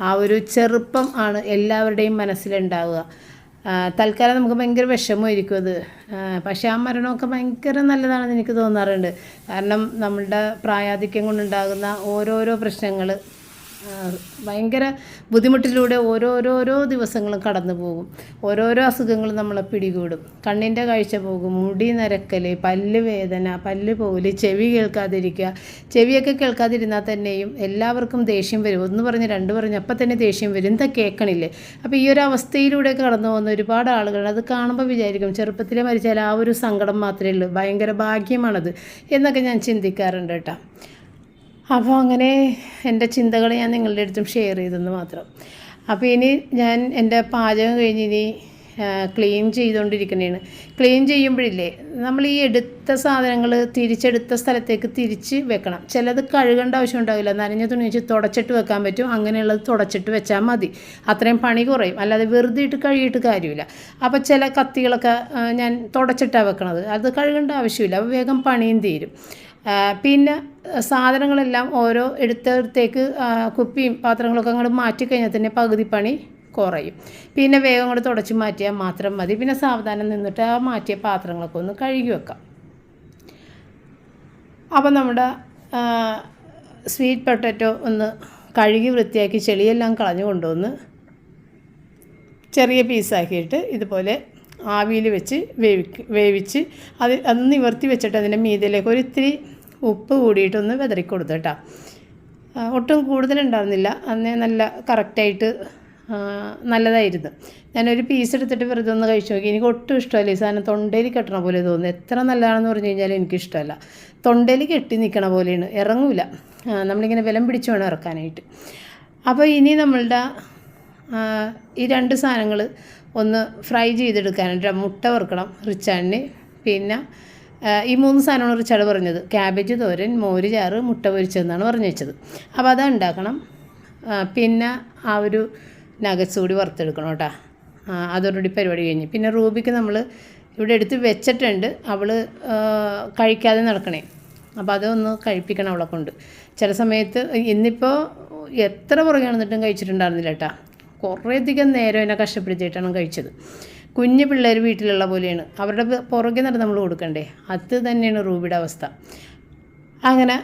ആ ഒരു ചെറുപ്പം ആണ് എല്ലാവരുടെയും മനസ്സിലുണ്ടാവുക. തൽക്കാലം നമുക്ക് ഭയങ്കര വിഷമമായിരിക്കും അത്. പക്ഷേ ആ മരണമൊക്കെ ഭയങ്കര നല്ലതാണെന്ന് എനിക്ക് തോന്നാറുണ്ട്. കാരണം നമ്മളുടെ പ്രായാധിക്യം കൊണ്ടുണ്ടാകുന്ന ഓരോരോ പ്രശ്നങ്ങൾ ഭയങ്കര ബുദ്ധിമുട്ടിലൂടെ ഓരോരോരോ ദിവസങ്ങളും കടന്നു പോകും. ഓരോരോ അസുഖങ്ങൾ നമ്മളെ പിടികൂടും. കണ്ണിന്റെ കാഴ്ച പോകും. മുടി നരക്കൽ പല്ല് വേദന പല്ല് പോൽ ചെവി കേൾക്കാതിരിക്കുക. ചെവിയൊക്കെ കേൾക്കാതിരുന്നാൽ തന്നെയും എല്ലാവർക്കും ദേഷ്യം വരും. ഒന്ന് പറഞ്ഞ് രണ്ട് പറഞ്ഞ് അപ്പം തന്നെ ദേഷ്യം വരും. എന്താ കേൾക്കണില്ലേ? അപ്പോൾ ഈ ഒരു അവസ്ഥയിലൂടെ കടന്നു പോകുന്ന ഒരുപാട് ആളുകൾ അത് കാണുമ്പോൾ വിചാരിക്കും ചെറുപ്പത്തിലെ മരിച്ചാൽ ആ ഒരു സങ്കടം മാത്രമേ ഉള്ളൂ. ഭയങ്കര ഭാഗ്യമാണത് എന്നൊക്കെ ഞാൻ ചിന്തിക്കാറുണ്ട് കേട്ടോ. അപ്പോൾ അങ്ങനെ എന്റെ ചിന്തകൾ ഞാൻ നിങ്ങളുടെ അടുത്തും ഷെയർ ചെയ്തെന്ന് മാത്രം. അപ്പോൾ ഇനി ഞാൻ എന്റെ പാചകം കഴിഞ്ഞ് ഇനി ക്ലീൻ ചെയ്തുകൊണ്ടിരിക്കുന്നതാണ് ക്ലീൻ ചെയ്യുമ്പോഴില്ലേ നമ്മൾ ഈ എടുത്ത സാധനങ്ങൾ തിരിച്ചെടുത്ത സ്ഥലത്തേക്ക് തിരിച്ച് വെക്കണം. ചിലത് കഴുകേണ്ട ആവശ്യം ഉണ്ടാവില്ല. നനഞ്ഞ തുണി വെച്ച് തുടച്ചിട്ട് വെക്കാൻ പറ്റും. അങ്ങനെയുള്ളത് തുടച്ചിട്ട് വെച്ചാൽ മതി. അത്രയും പണി കുറയും. അല്ലാതെ വെറുതെ ഇട്ട് കഴുകിയിട്ട് കാര്യമില്ല. അപ്പോൾ ചില കത്തികളൊക്കെ ഞാൻ തുടച്ചിട്ടാണ് വെക്കണത്. അത് കഴുകേണ്ട ആവശ്യമില്ല. വേഗം പണിയും തീരും. പിന്നെ സാധനങ്ങളെല്ലാം ഓരോ എടുത്തടുത്തേക്ക് കുപ്പിയും പാത്രങ്ങളൊക്കെ അങ്ങോട്ട് മാറ്റി കഴിഞ്ഞാൽ തന്നെ പകുതി പണി കുറയും. പിന്നെ വേഗം കൂടെ തുടച്ച് മാറ്റിയാൽ മാത്രം മതി. പിന്നെ സാവധാനം നിന്നിട്ട് ആ മാറ്റിയ പാത്രങ്ങളൊക്കെ ഒന്ന് കഴുകി വെക്കാം. അപ്പം നമ്മുടെ സ്വീറ്റ് പൊട്ടറ്റോ ഒന്ന് കഴുകി വൃത്തിയാക്കി ചെളിയെല്ലാം കളഞ്ഞു കൊണ്ടുവന്ന് ചെറിയ പീസാക്കിയിട്ട് ഇതുപോലെ ആവിയിൽ വെച്ച് വേവിക്ക് വേവിച്ച് അത് അത് നിവർത്തി വെച്ചിട്ട് അതിന്റെ മീതിലേക്ക് ഒരു ഇത്തിരി ഉപ്പ് കൂടിയിട്ടൊന്ന് വിതറി കൊടുത്തു കേട്ടോ ഒട്ടും കൂടുതലുണ്ടായിരുന്നില്ല. അന്ന് നല്ല കറക്റ്റായിട്ട് നല്ലതായിരുന്നു. ഞാനൊരു പീസ് എടുത്തിട്ട് വെറുതെ ഒന്ന് കഴിച്ചു നോക്കി. എനിക്ക് ഒട്ടും ഇഷ്ടമല്ല. ഈ സാധനം തൊണ്ടയിൽ കെട്ടണ പോലെ തോന്നുന്നു. എത്ര നല്ലതാണെന്ന് പറഞ്ഞു കഴിഞ്ഞാൽ എനിക്കിഷ്ടമല്ല തൊണ്ടയിൽ കെട്ടി നിൽക്കണ പോലെയാണ്. ഇറങ്ങൂല. നമ്മളിങ്ങനെ വിലം പിടിച്ചു വേണം ഇറക്കാനായിട്ട്. അപ്പോൾ ഇനി നമ്മളുടെ ഈ രണ്ട് സാധനങ്ങൾ ഒന്ന് ഫ്രൈ ചെയ്തെടുക്കാനായിട്ട് മുട്ട വറുക്കണം റിച്ചാണിന്. പിന്നെ ഈ മൂന്ന് സാധനമാണ് റിച്ചാട് പറഞ്ഞത്. ക്യാബേജ് തോരൻ മോര് ചാറ് മുട്ട പൊരിച്ചതെന്നാണ് പറഞ്ഞു വെച്ചത്. അപ്പോൾ അത് ഉണ്ടാക്കണം. പിന്നെ ആ ഒരു നഗറ്റ്സ് കൂടി വറുത്തെടുക്കണം കേട്ടോ. അതോടുകൂടി പരിപാടി കഴിഞ്ഞ്. പിന്നെ റൂബിക്ക് നമ്മൾ ഇവിടെ എടുത്ത് വെച്ചിട്ടുണ്ട്. അവൾ കഴിക്കാതെ നടക്കണേ. അപ്പോൾ അതൊന്ന് കഴിപ്പിക്കണം അവളെ കൊണ്ട്. ചില സമയത്ത് ഇന്നിപ്പോൾ എത്ര പുറകെ നടന്നിട്ടും കഴിച്ചിട്ടുണ്ടായിരുന്നില്ല കേട്ടാ. കുറേയധികം നേരം എന്നെ കഷ്ടപ്പെടുത്തിയിട്ടാണ് കഴിച്ചത്. കുഞ്ഞു പിള്ളേർ വീട്ടിലുള്ള പോലെയാണ്. അവരുടെ പുറകെ നടന്ന് നമ്മൾ കൊടുക്കണ്ടേ? അത് തന്നെയാണ് റൂബിയുടെ അവസ്ഥ. അങ്ങനെ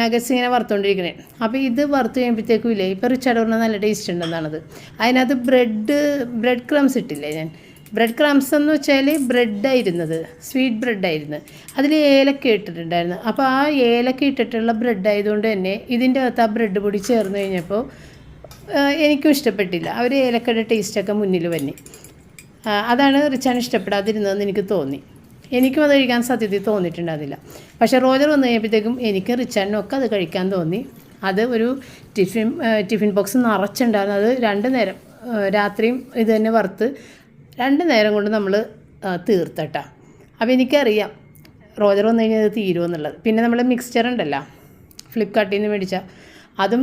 നഗസ് ഇങ്ങനെ വറുത്തുകൊണ്ടിരിക്കണേ അപ്പോൾ ഇത് വറുത്ത് കഴിയുമ്പോഴത്തേക്കും ഇല്ലേ? ഇപ്പോൾ റിച്ചാർഡ് പറഞ്ഞാൽ നല്ല ടേസ്റ്റ് ഉണ്ടെന്നാണത്. അതിനകത്ത് ബ്രെഡ് ബ്രെഡ് ക്രംസ് ഇട്ടില്ലേ ഞാൻ? ബ്രെഡ് ക്രംസ് എന്ന് വെച്ചാൽ ബ്രെഡായിരുന്നത് സ്വീറ്റ് ബ്രെഡായിരുന്നു അതിൽ ഏലക്ക ഇട്ടിട്ടുണ്ടായിരുന്നു. അപ്പോൾ ആ ഏലക്ക ഇട്ടിട്ടുള്ള ബ്രെഡ് ആയതുകൊണ്ട് തന്നെ ഇതിന്റെ അകത്ത് ആ ബ്രെഡ് പൊടി ചേർന്ന് കഴിഞ്ഞപ്പോൾ എനിക്കും ഇഷ്ടപ്പെട്ടില്ല. അവർ ഏലക്കയുടെ ടേസ്റ്റൊക്കെ മുന്നിൽ വന്നി. അതാണ് റിച്ചാൻ ഇഷ്ടപ്പെടാതിരുന്നതെന്ന് എനിക്ക് തോന്നി. എനിക്കും അത് കഴിക്കാൻ സത്യത്തിൽ തോന്നിയിട്ടുണ്ടായിരുന്നില്ല. പക്ഷേ റോജർ വന്നു കഴിഞ്ഞപ്പോഴത്തേക്കും എനിക്ക് റിച്ചാനും ഒക്കെ അത് കഴിക്കാൻ തോന്നി. അത് ഒരു ടിഫിൻ ടിഫിൻ ബോക്സ് നിറച്ചുണ്ടായിരുന്നു. അത് രണ്ട് നേരം രാത്രിയും ഇത് തന്നെ വറുത്ത് രണ്ട് നേരം കൊണ്ട് നമ്മൾ തീർത്തട്ടാ. അപ്പോൾ എനിക്കറിയാം റോജർ വന്നു കഴിഞ്ഞാൽ അത് തീരുമെന്നുള്ളത് പിന്നെ നമ്മൾ മിക്സ്ചർ ഉണ്ടല്ലോ. ഫ്ലിപ്കാർട്ടിൽ നിന്ന് മേടിച്ച അതും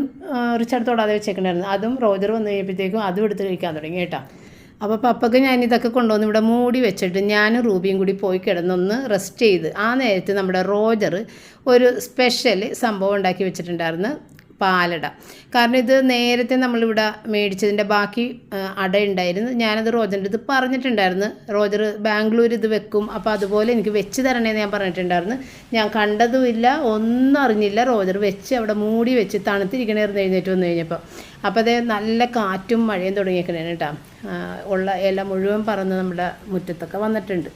റിച്ചാർഡ് തൊടാതെ വെച്ചേക്കണ്ടായിരുന്നു അതും റോജർ വന്നു കഴിഞ്ഞപ്പോഴത്തേക്കും അതും എടുത്ത് കഴിക്കാൻ തുടങ്ങി കേട്ടോ. അപ്പോൾ പപ്പയ്ക്ക് ഞാൻ ഇതൊക്കെ കൊണ്ടുവന്ന് ഇവിടെ മൂടി വെച്ചിട്ട് ഞാനും റൂബിയും കൂടി പോയി കിടന്നൊന്ന് റെസ്റ്റ് ചെയ്ത് ആ നേരത്ത് നമ്മുടെ റോജർ ഒരു സ്പെഷ്യൽ സംഭവം ഉണ്ടാക്കി വെച്ചിട്ടുണ്ടായിരുന്നു. പാലട. കാരണം ഇത് നേരത്തെ നമ്മളിവിടെ മേടിച്ചതിന്റെ ബാക്കി അട ഉണ്ടായിരുന്നു. ഞാനത് റോജറിന്റെ ഇത് പറഞ്ഞിട്ടുണ്ടായിരുന്നു. റോജർ ബാംഗ്ലൂർ ഇത് വെക്കും. അപ്പോൾ അതുപോലെ എനിക്ക് വെച്ച് തരണേന്ന് ഞാൻ പറഞ്ഞിട്ടുണ്ടായിരുന്നു. ഞാൻ കണ്ടതുമില്ല ഒന്നും അറിഞ്ഞില്ല. റോജർ വെച്ച് അവിടെ മൂടി വെച്ച് തണുത്തിരിക്കണേർന്ന് എഴുന്നേറ്റ് വന്നു കഴിഞ്ഞപ്പോൾ. അപ്പോൾ അതേ നല്ല കാറ്റും മഴയും തുടങ്ങിയേക്കണേ കേട്ടോ. ഉള്ള ഇല മുഴുവൻ പറന്ന് നമ്മുടെ മുറ്റത്തൊക്കെ വന്നിട്ടുണ്ട്.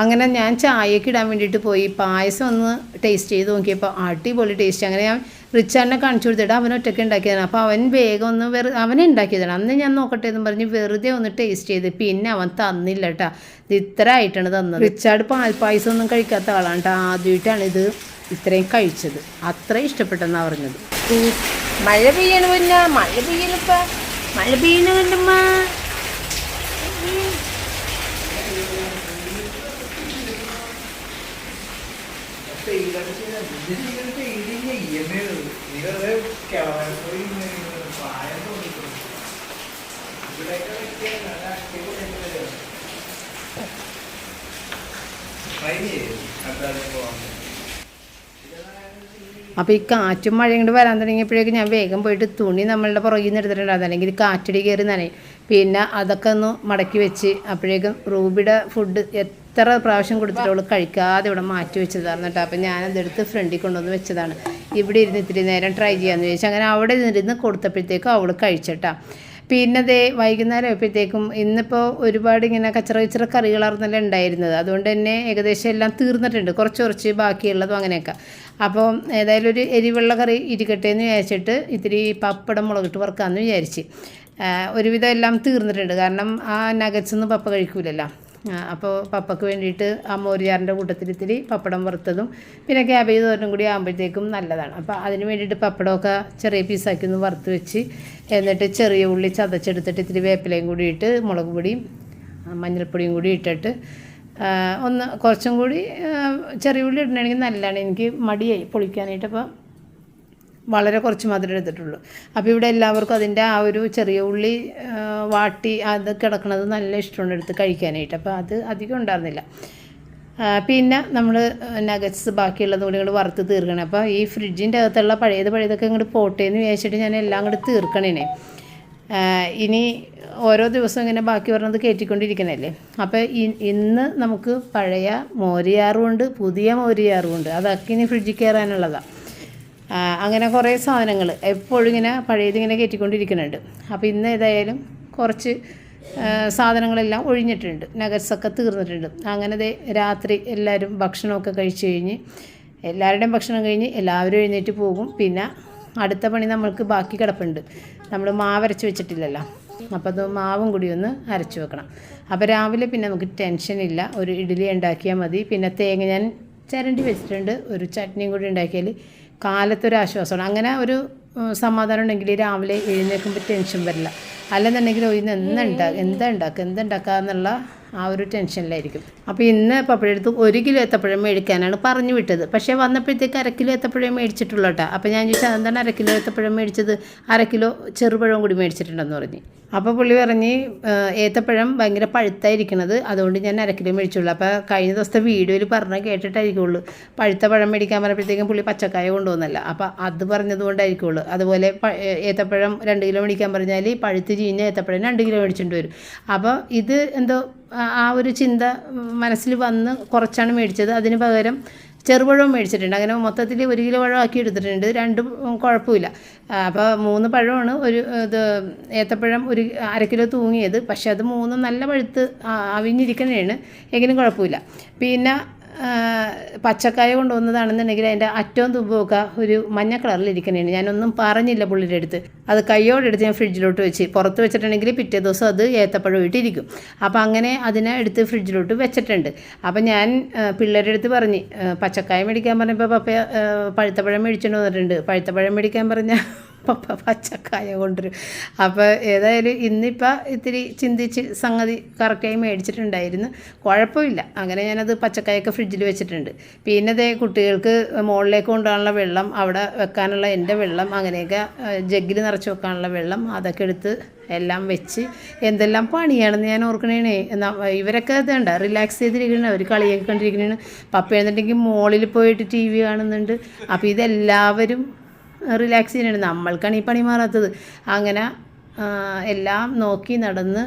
അങ്ങനെ ഞാൻ ചായക്ക് ഇടാൻ വേണ്ടിയിട്ട് പോയി. പായസം ഒന്ന് ടേസ്റ്റ് ചെയ്ത് നോക്കിയപ്പോൾ അടിപൊളി ടേസ്റ്റ്. അങ്ങനെ ഞാൻ റിച്ചാറിനെ കാണിച്ചു കൊടുത്തിട്ട് അവൻ ഒറ്റയ്ക്ക് ഉണ്ടാക്കിയതാണ്. അപ്പോൾ അവൻ വേഗം ഒന്ന് വെറു അവനെ ഉണ്ടാക്കിയതാണ്. അന്ന് ഞാൻ നോക്കട്ടെ എന്ന് പറഞ്ഞ് വെറുതെ ഒന്ന് ടേസ്റ്റ് ചെയ്ത് പിന്നെ അവൻ തന്നില്ല കേട്ടോ ഇത് ഇത്ര ആയിട്ടാണ് തന്നത്. റിച്ചാർഡ് പാൽപ്പായസം ഒന്നും കഴിക്കാത്ത ആളാണ് കേട്ടോ ആദ്യമായിട്ടാണ് ഇത് ഇത്രയും കഴിച്ചത്. അത്ര ഇഷ്ടപ്പെട്ടെന്നാണ് പറഞ്ഞത്. മഴ പെയ്യണ പിന്നെ. മഴ പെയ്യണിപ്പ. മഴ പെയ്യണ കണ്ടമ്മ ഇത് കിളവഴപ്പൊഴി പ്രായം തോന്നിക്കുന്നു ഇവിടെയൊക്കെ വെക്കാൻ നല്ല അഷ്ടേക്ക് കഴിഞ്ഞു ട്രൈ ചെയ്യും. അപ്പോൾ ഈ കാറ്റും മഴയും കൊണ്ട് വരാൻ തുടങ്ങിയപ്പോഴേക്കും ഞാൻ വേഗം പോയിട്ട് തുണി നമ്മളുടെ പുറകിൽ നിന്ന് എടുത്തിട്ടുണ്ടായിരുന്നു അല്ലെങ്കിൽ കാറ്റടി കയറി നനയും. പിന്നെ അതൊക്കെ ഒന്ന് മടക്കി വെച്ച് അപ്പോഴേക്കും റൂബിയുടെ ഫുഡ് എത്ര പ്രാവശ്യം കൊടുത്തിട്ടുള്ളൂ കഴിക്കാതെ ഇവിടെ മാറ്റി വെച്ചതാണ് കേട്ടോ. അപ്പോൾ ഞാനതെടുത്ത് ഫ്രണ്ടിൽ കൊണ്ടുവന്ന് വെച്ചതാണ്. ഇവിടെ ഇരുന്ന് ഇത്തിരി നേരം ട്രൈ ചെയ്യാമെന്ന് ചോദിച്ചു അങ്ങനെ അവിടെ ഇരുന്ന് കൊടുത്തപ്പോഴത്തേക്കും അവൾ കഴിച്ചട്ടാ. പിന്നെ ദേ വൈകുന്നേരം ആയപ്പോഴത്തേക്കും ഇന്നിപ്പോൾ ഒരുപാട് ഇങ്ങനെ കച്ചറ കച്ചറ കറികളായിരുന്നല്ലോ ഉണ്ടായിരുന്നത്. അതുകൊണ്ട് തന്നെ ഏകദേശം എല്ലാം തീർന്നിട്ടുണ്ട്. കുറച്ച് കുറച്ച് ബാക്കിയുള്ളതും അങ്ങനെയൊക്കെ. അപ്പോൾ ഏതായാലും ഒരു എരിവെള്ള കറി ഇരിക്കട്ടെ എന്ന് വിചാരിച്ചിട്ട് ഇത്തിരി പപ്പടം മുളകിട്ട് വറുക്കാമെന്ന് വിചാരിച്ച്. ഒരുവിധം എല്ലാം തീർന്നിട്ടുണ്ട്. കാരണം ആ നഗറ്റ്സ് ഒന്നും പപ്പ കഴിക്കൂലല്ലോ. അപ്പോൾ പപ്പയ്ക്ക് വേണ്ടിയിട്ട് ആ മോരിയാറിന്റെ കൂട്ടത്തിൽ ഇത്തിരി പപ്പടം വറുത്തതും പിന്നെ ക്യാബേജ് തോരനും കൂടി ആകുമ്പോഴത്തേക്കും നല്ലതാണ്. അപ്പോൾ അതിന് വേണ്ടിയിട്ട് പപ്പടമൊക്കെ ചെറിയ പീസാക്കി ഒന്ന് വറുത്ത് വെച്ച് എന്നിട്ട് ചെറിയ ഉള്ളി ചതച്ചെടുത്തിട്ട് ഇത്തിരി വേപ്പിലയും കൂടി ഇട്ട് മുളക് പൊടിയും മഞ്ഞൾപ്പൊടിയും കൂടി ഇട്ടിട്ട് ഒന്ന് കുറച്ചും കൂടി ചെറിയ ഉള്ളി ഇടണമെങ്കിൽ നല്ലതാണ്. എനിക്ക് മടിയായി പൊളിക്കാനായിട്ട്. അപ്പോൾ വളരെ കുറച്ച് മധുരം എടുത്തിട്ടുള്ളൂ. അപ്പോൾ ഇവിടെ എല്ലാവർക്കും അതിന്റെ ആ ഒരു ചെറിയ ഉള്ളി വാട്ടി അത് കിടക്കുന്നത് നല്ല ഇഷ്ടമുണ്ട് എടുത്ത് കഴിക്കാനായിട്ട്. അപ്പോൾ അത് അധികം ഉണ്ടായിരുന്നില്ല. പിന്നെ നമ്മൾ നഗറ്റ്സ് ബാക്കിയുള്ളത് കൂടി ഇങ്ങോട്ട് വറുത്ത് തീർക്കണം. അപ്പോൾ ഈ ഫ്രിഡ്ജിന്റെ അകത്തുള്ള പഴയത് പഴയതൊക്കെ ഇങ്ങോട്ട് പോട്ടേന്ന് വിചാരിച്ചിട്ട് ഞാൻ എല്ലാം കൂടി തീർക്കണേനെ. ഇനി ഓരോ ദിവസവും ഇങ്ങനെ ബാക്കി പറഞ്ഞത് കയറ്റിക്കൊണ്ടിരിക്കണല്ലേ അപ്പോൾ ഇന്ന് നമുക്ക് പഴയ മോരിയാറുമുണ്ട് പുതിയ മോരിയാറുമുണ്ട് അതൊക്കെ ഇനി ഫ്രിഡ്ജിൽ കയറാനുള്ളതാണ് അങ്ങനെ കുറേ സാധനങ്ങൾ എപ്പോഴും ഇങ്ങനെ പഴയതിങ്ങനെ കയറ്റിക്കൊണ്ടിരിക്കുന്നുണ്ട്. അപ്പോൾ ഇന്ന് ഏതായാലും കുറച്ച് സാധനങ്ങളെല്ലാം ഒഴിഞ്ഞിട്ടുണ്ട്. നഗറ്റ്സൊക്കെ തീർന്നിട്ടുണ്ട്. അങ്ങനെ രാത്രി എല്ലാവരും ഭക്ഷണമൊക്കെ കഴിച്ചു കഴിഞ്ഞ് എല്ലാവരുടെയും ഭക്ഷണം കഴിഞ്ഞ് എല്ലാവരും എഴുന്നേറ്റ് പോകും. പിന്നെ അടുത്ത പണി നമ്മൾക്ക് ബാക്കി കിടപ്പുണ്ട്. നമ്മൾ മാവരച്ച് വെച്ചിട്ടില്ലല്ലോ. അപ്പോൾ അത് മാവും കൂടി ഒന്ന് അരച്ച് വെക്കണം. അപ്പോൾ രാവിലെ പിന്നെ നമുക്ക് ടെൻഷനില്ല ഒരു ഇഡ്ഡലി ഉണ്ടാക്കിയാൽ മതി. പിന്നെ തേങ്ങ ഞാൻ ചിരണ്ടി വെച്ചിട്ടുണ്ട്. ഒരു ചട്നിയും കൂടി ഉണ്ടാക്കിയാൽ കാലത്തൊരു ആശ്വാസമാണ് അങ്ങനെ ഒരു സമാധാനം ഉണ്ടെങ്കിൽ രാവിലെ എഴുന്നേൽക്കുമ്പോൾ ടെൻഷൻ വരില്ല. അല്ലെന്നുണ്ടെങ്കിൽ ഒഴിഞ്ഞ് എന്താ ഉണ്ടാക്കുക എന്താ ഉണ്ടാക്കുക എന്താ ഉണ്ടാക്കുക എന്നുള്ള ആ ഒരു ടെൻഷനിലായിരിക്കും. അപ്പോൾ ഇന്ന് പപ്പഴെടുത്ത് ഒരു കിലോ ഏത്തപ്പഴം മേടിക്കാനാണ് പറഞ്ഞു വിട്ടത്. പക്ഷേ വന്നപ്പോഴത്തേക്ക് അര കിലോ ഏത്തപ്പഴം മേടിച്ചിട്ടുള്ളൂ കേട്ടോ അപ്പോൾ ഞാൻ ചോദിച്ചാൽ എന്താണ് അര കിലോ ഏത്തപ്പഴം മേടിച്ചത്? അര കിലോ ചെറുപഴം കൂടി മേടിച്ചിട്ടുണ്ടെന്ന് പറഞ്ഞു. അപ്പോൾ പുള്ളി പറഞ്ഞ് ഏത്തപ്പഴം ഭയങ്കര പഴുത്തായിരിക്കണത്. അതുകൊണ്ട് ഞാൻ അര കിലോ മേടിച്ചുള്ളൂ. അപ്പോൾ കഴിഞ്ഞ ദിവസത്തെ വീഡിയോയിൽ പറഞ്ഞാൽ കേട്ടിട്ടായിരിക്കുള്ളൂ. പഴുത്ത പഴം മേടിക്കാൻ പറഞ്ഞപ്പോഴത്തേക്കും പുള്ളി പച്ചക്കായ കൊണ്ടുവന്നല്ല. അപ്പോൾ അത് പറഞ്ഞതുകൊണ്ടായിരിക്കുള്ളൂ അതുപോലെ ഏത്തപ്പഴം രണ്ട് കിലോ മേടിക്കാൻ പറഞ്ഞാൽ പഴുത്ത് ചീഞ്ഞ ഏത്തപ്പഴം രണ്ട് കിലോ മേടിച്ചിട്ട് വരും. അപ്പോൾ ഇത് എന്തോ ആ- ഒരു ചിന്ത മനസ്സിൽ വന്ന് കുറച്ചാണ് മേടിച്ചത്. അതിന് പകരം ചെറുപഴവും മേടിച്ചിട്ടുണ്ട്. അങ്ങനെ മൊത്തത്തിൽ ഒരു കിലോ പഴം ആക്കി എടുത്തിട്ടുണ്ട്. രണ്ടും കുഴപ്പമില്ല. അപ്പോൾ മൂന്ന് പഴമാണ് ഒരു ഇത് ഏത്തപ്പഴം ഒരു അര കിലോ തൂങ്ങിയത്. പക്ഷേ അത് മൂന്നും നല്ല പഴുത്ത് അവിഞ്ഞിരിക്കുന്നതാണ് എങ്കിലും കുഴപ്പമില്ല. പിന്നെ പച്ചക്കായ കൊണ്ടുവന്നതാണെന്നുണ്ടെങ്കിൽ അതിന്റെ അറ്റവും തുമ്പൊക്കെ ഒരു മഞ്ഞ കളറിലിരിക്കണേണ് ഞാനൊന്നും പറഞ്ഞില്ല പുള്ളിയുടെ അടുത്ത്. അത് കയ്യോടെ എടുത്ത് ഞാൻ ഫ്രിഡ്ജിലോട്ട് വെച്ച്. പുറത്ത് വെച്ചിട്ടുണ്ടെങ്കിൽ പിറ്റേ ദിവസം അത് ഏത്തപ്പഴം ഇട്ടിരിക്കും. അപ്പോൾ അങ്ങനെ അതിനെ എടുത്ത് ഫ്രിഡ്ജിലോട്ട് വെച്ചിട്ടുണ്ട്. അപ്പോൾ ഞാൻ പിള്ളേരുടെ അടുത്ത് പറഞ്ഞ് പച്ചക്കായ മേടിക്കാൻ പറഞ്ഞപ്പോൾ പപ്പ പഴുത്തപ്പഴം മേടിച്ചുകൊണ്ട് വന്നിട്ടുണ്ട്. പഴുത്തപ്പഴം മേടിക്കാൻ പറഞ്ഞാൽ പപ്പ പച്ചക്കായ കൊണ്ടുവരും അപ്പോൾ ഏതായാലും ഇന്നിപ്പോൾ ഇത്തിരി ചിന്തിച്ച് സംഗതി കറക്റ്റായി മേടിച്ചിട്ടുണ്ടായിരുന്നു. കുഴപ്പമില്ല. അങ്ങനെ ഞാനത് പച്ചക്കായൊക്കെ ഫ്രിഡ്ജിൽ വെച്ചിട്ടുണ്ട്. പിന്നെ ദേ കുട്ടികൾക്ക് മുകളിലേക്ക് കൊണ്ടുപോകാനുള്ള വെള്ളം അവിടെ വെക്കാനുള്ള എന്റെ വെള്ളം അങ്ങനെയൊക്കെ ജഗ്ഗിൽ നിറച്ച് വെക്കാനുള്ള വെള്ളം അതൊക്കെ എടുത്ത് എല്ലാം വെച്ച് എന്തെല്ലാം പണിയാണെന്ന് ഞാൻ ഓർക്കണേണേ. ഇവരൊക്കെ ഇതേണ്ട റിലാക്സ് ചെയ്തിരിക്കണ അവർ കളിയൊക്കെ കണ്ടിരിക്കണേണ്. പപ്പ എഴുന്നിട്ടുണ്ടെങ്കിൽ മോളിൽ പോയിട്ട് ടി വി കാണുന്നുണ്ട്. അപ്പോൾ ഇതെല്ലാവരും റിലാക്സ് ചെയ്യാനാണ് നമ്മൾക്കാണ് ഈ പണി മാറാത്തത്. അങ്ങനെ എല്ലാം നോക്കി നടന്ന്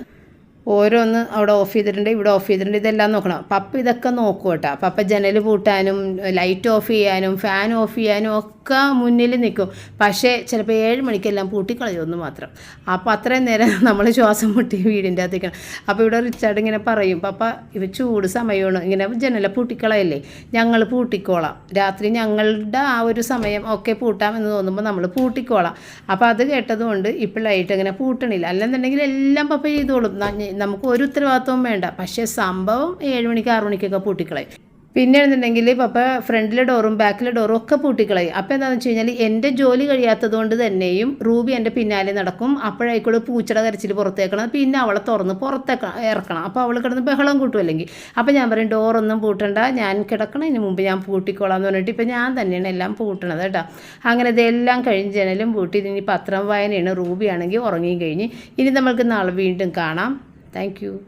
ഓരോന്ന് അവിടെ ഓഫ് ചെയ്തിട്ടുണ്ട് ഇവിടെ ഓഫ് ചെയ്തിട്ടുണ്ട്. ഇതെല്ലാം നോക്കണം. പപ്പ ഇതൊക്കെ നോക്കും കേട്ടോ. പപ്പ ജനൽ പൂട്ടാനും ലൈറ്റ് ഓഫ് ചെയ്യാനും ഫാൻ ഓഫ് ചെയ്യാനും ഒക്കെ മുന്നിൽ നിൽക്കും. പക്ഷേ ചിലപ്പോൾ ഏഴ് മണിക്കെല്ലാം പൂട്ടിക്കളയുമെന്ന് മാത്രം. അപ്പോൾ അത്രയും നേരം *laughs* നമ്മൾ ശ്വാസം മുട്ടി വീടിന്റെ അകത്തേക്കാണ് അപ്പോൾ ഇവിടെ റിച്ചാർഡ് ഇങ്ങനെ പറയും പപ്പ ഇവ ചൂട് സമയമാണ്. ഇങ്ങനെ ജനല പൂട്ടിക്കളയല്ലേ? ഞങ്ങൾ പൂട്ടിക്കോളാം. രാത്രി ഞങ്ങളുടെ ആ ഒരു സമയം ഒക്കെ പൂട്ടാം എന്ന് തോന്നുമ്പോൾ നമ്മൾ പൂട്ടിക്കോളാം. അപ്പോൾ അത് കേട്ടതുകൊണ്ട് ഇപ്പോൾ ലൈറ്റ് അങ്ങനെ പൂട്ടണില്ല. അല്ലെന്നുണ്ടെങ്കിൽ എല്ലാം പപ്പ ചെയ്തോളും. നമുക്ക് ഒരു ഉത്തരവാദിത്വവും വേണ്ട. പക്ഷേ സംഭവം ഏഴ് മണിക്ക് ആറു മണിക്കൊക്കെ പൂട്ടിക്കളയും. പിന്നെ എന്നുണ്ടെങ്കിൽ പപ്പ ഫ്രണ്ടിലെ ഡോറും ബാക്കിലെ ഡോറും ഒക്കെ പൂട്ടിക്കളയും. അപ്പോൾ എന്താണെന്ന് വെച്ച് കഴിഞ്ഞാൽ എന്റെ ജോലി കഴിയാത്തത് കൊണ്ട് തന്നെയും റൂബി എന്റെ പിന്നാലെ നടക്കും. അപ്പോഴേക്കൂടെ പൂച്ചയുടെ കരച്ചിൽ പുറത്തേക്കണം. പിന്നെ അവളെ തുറന്ന് പുറത്തേക്ക ഇറക്കണം. അപ്പോൾ അവൾ കിടന്ന് ബഹളം കൂട്ടും അല്ലെങ്കിൽ. അപ്പോൾ ഞാൻ പറയും ഡോറൊന്നും പൂട്ടണ്ട. ഞാൻ കിടക്കണം. ഇതിന് മുമ്പ് ഞാൻ പൂട്ടിക്കോളാം എന്ന് പറഞ്ഞിട്ട് ഇപ്പോൾ ഞാൻ തന്നെയാണ് എല്ലാം പൂട്ടണത് കേട്ടോ. അങ്ങനെ ഇതെല്ലാം കഴിഞ്ഞ് ജനലും പൂട്ടി. ഇനി പത്രം വായനയാണ്. റൂബി ആണെങ്കിൽ ഉറങ്ങിയും കഴിഞ്ഞ്. ഇനി നമ്മൾക്ക് നാളെ വീണ്ടും കാണാം. Thank you.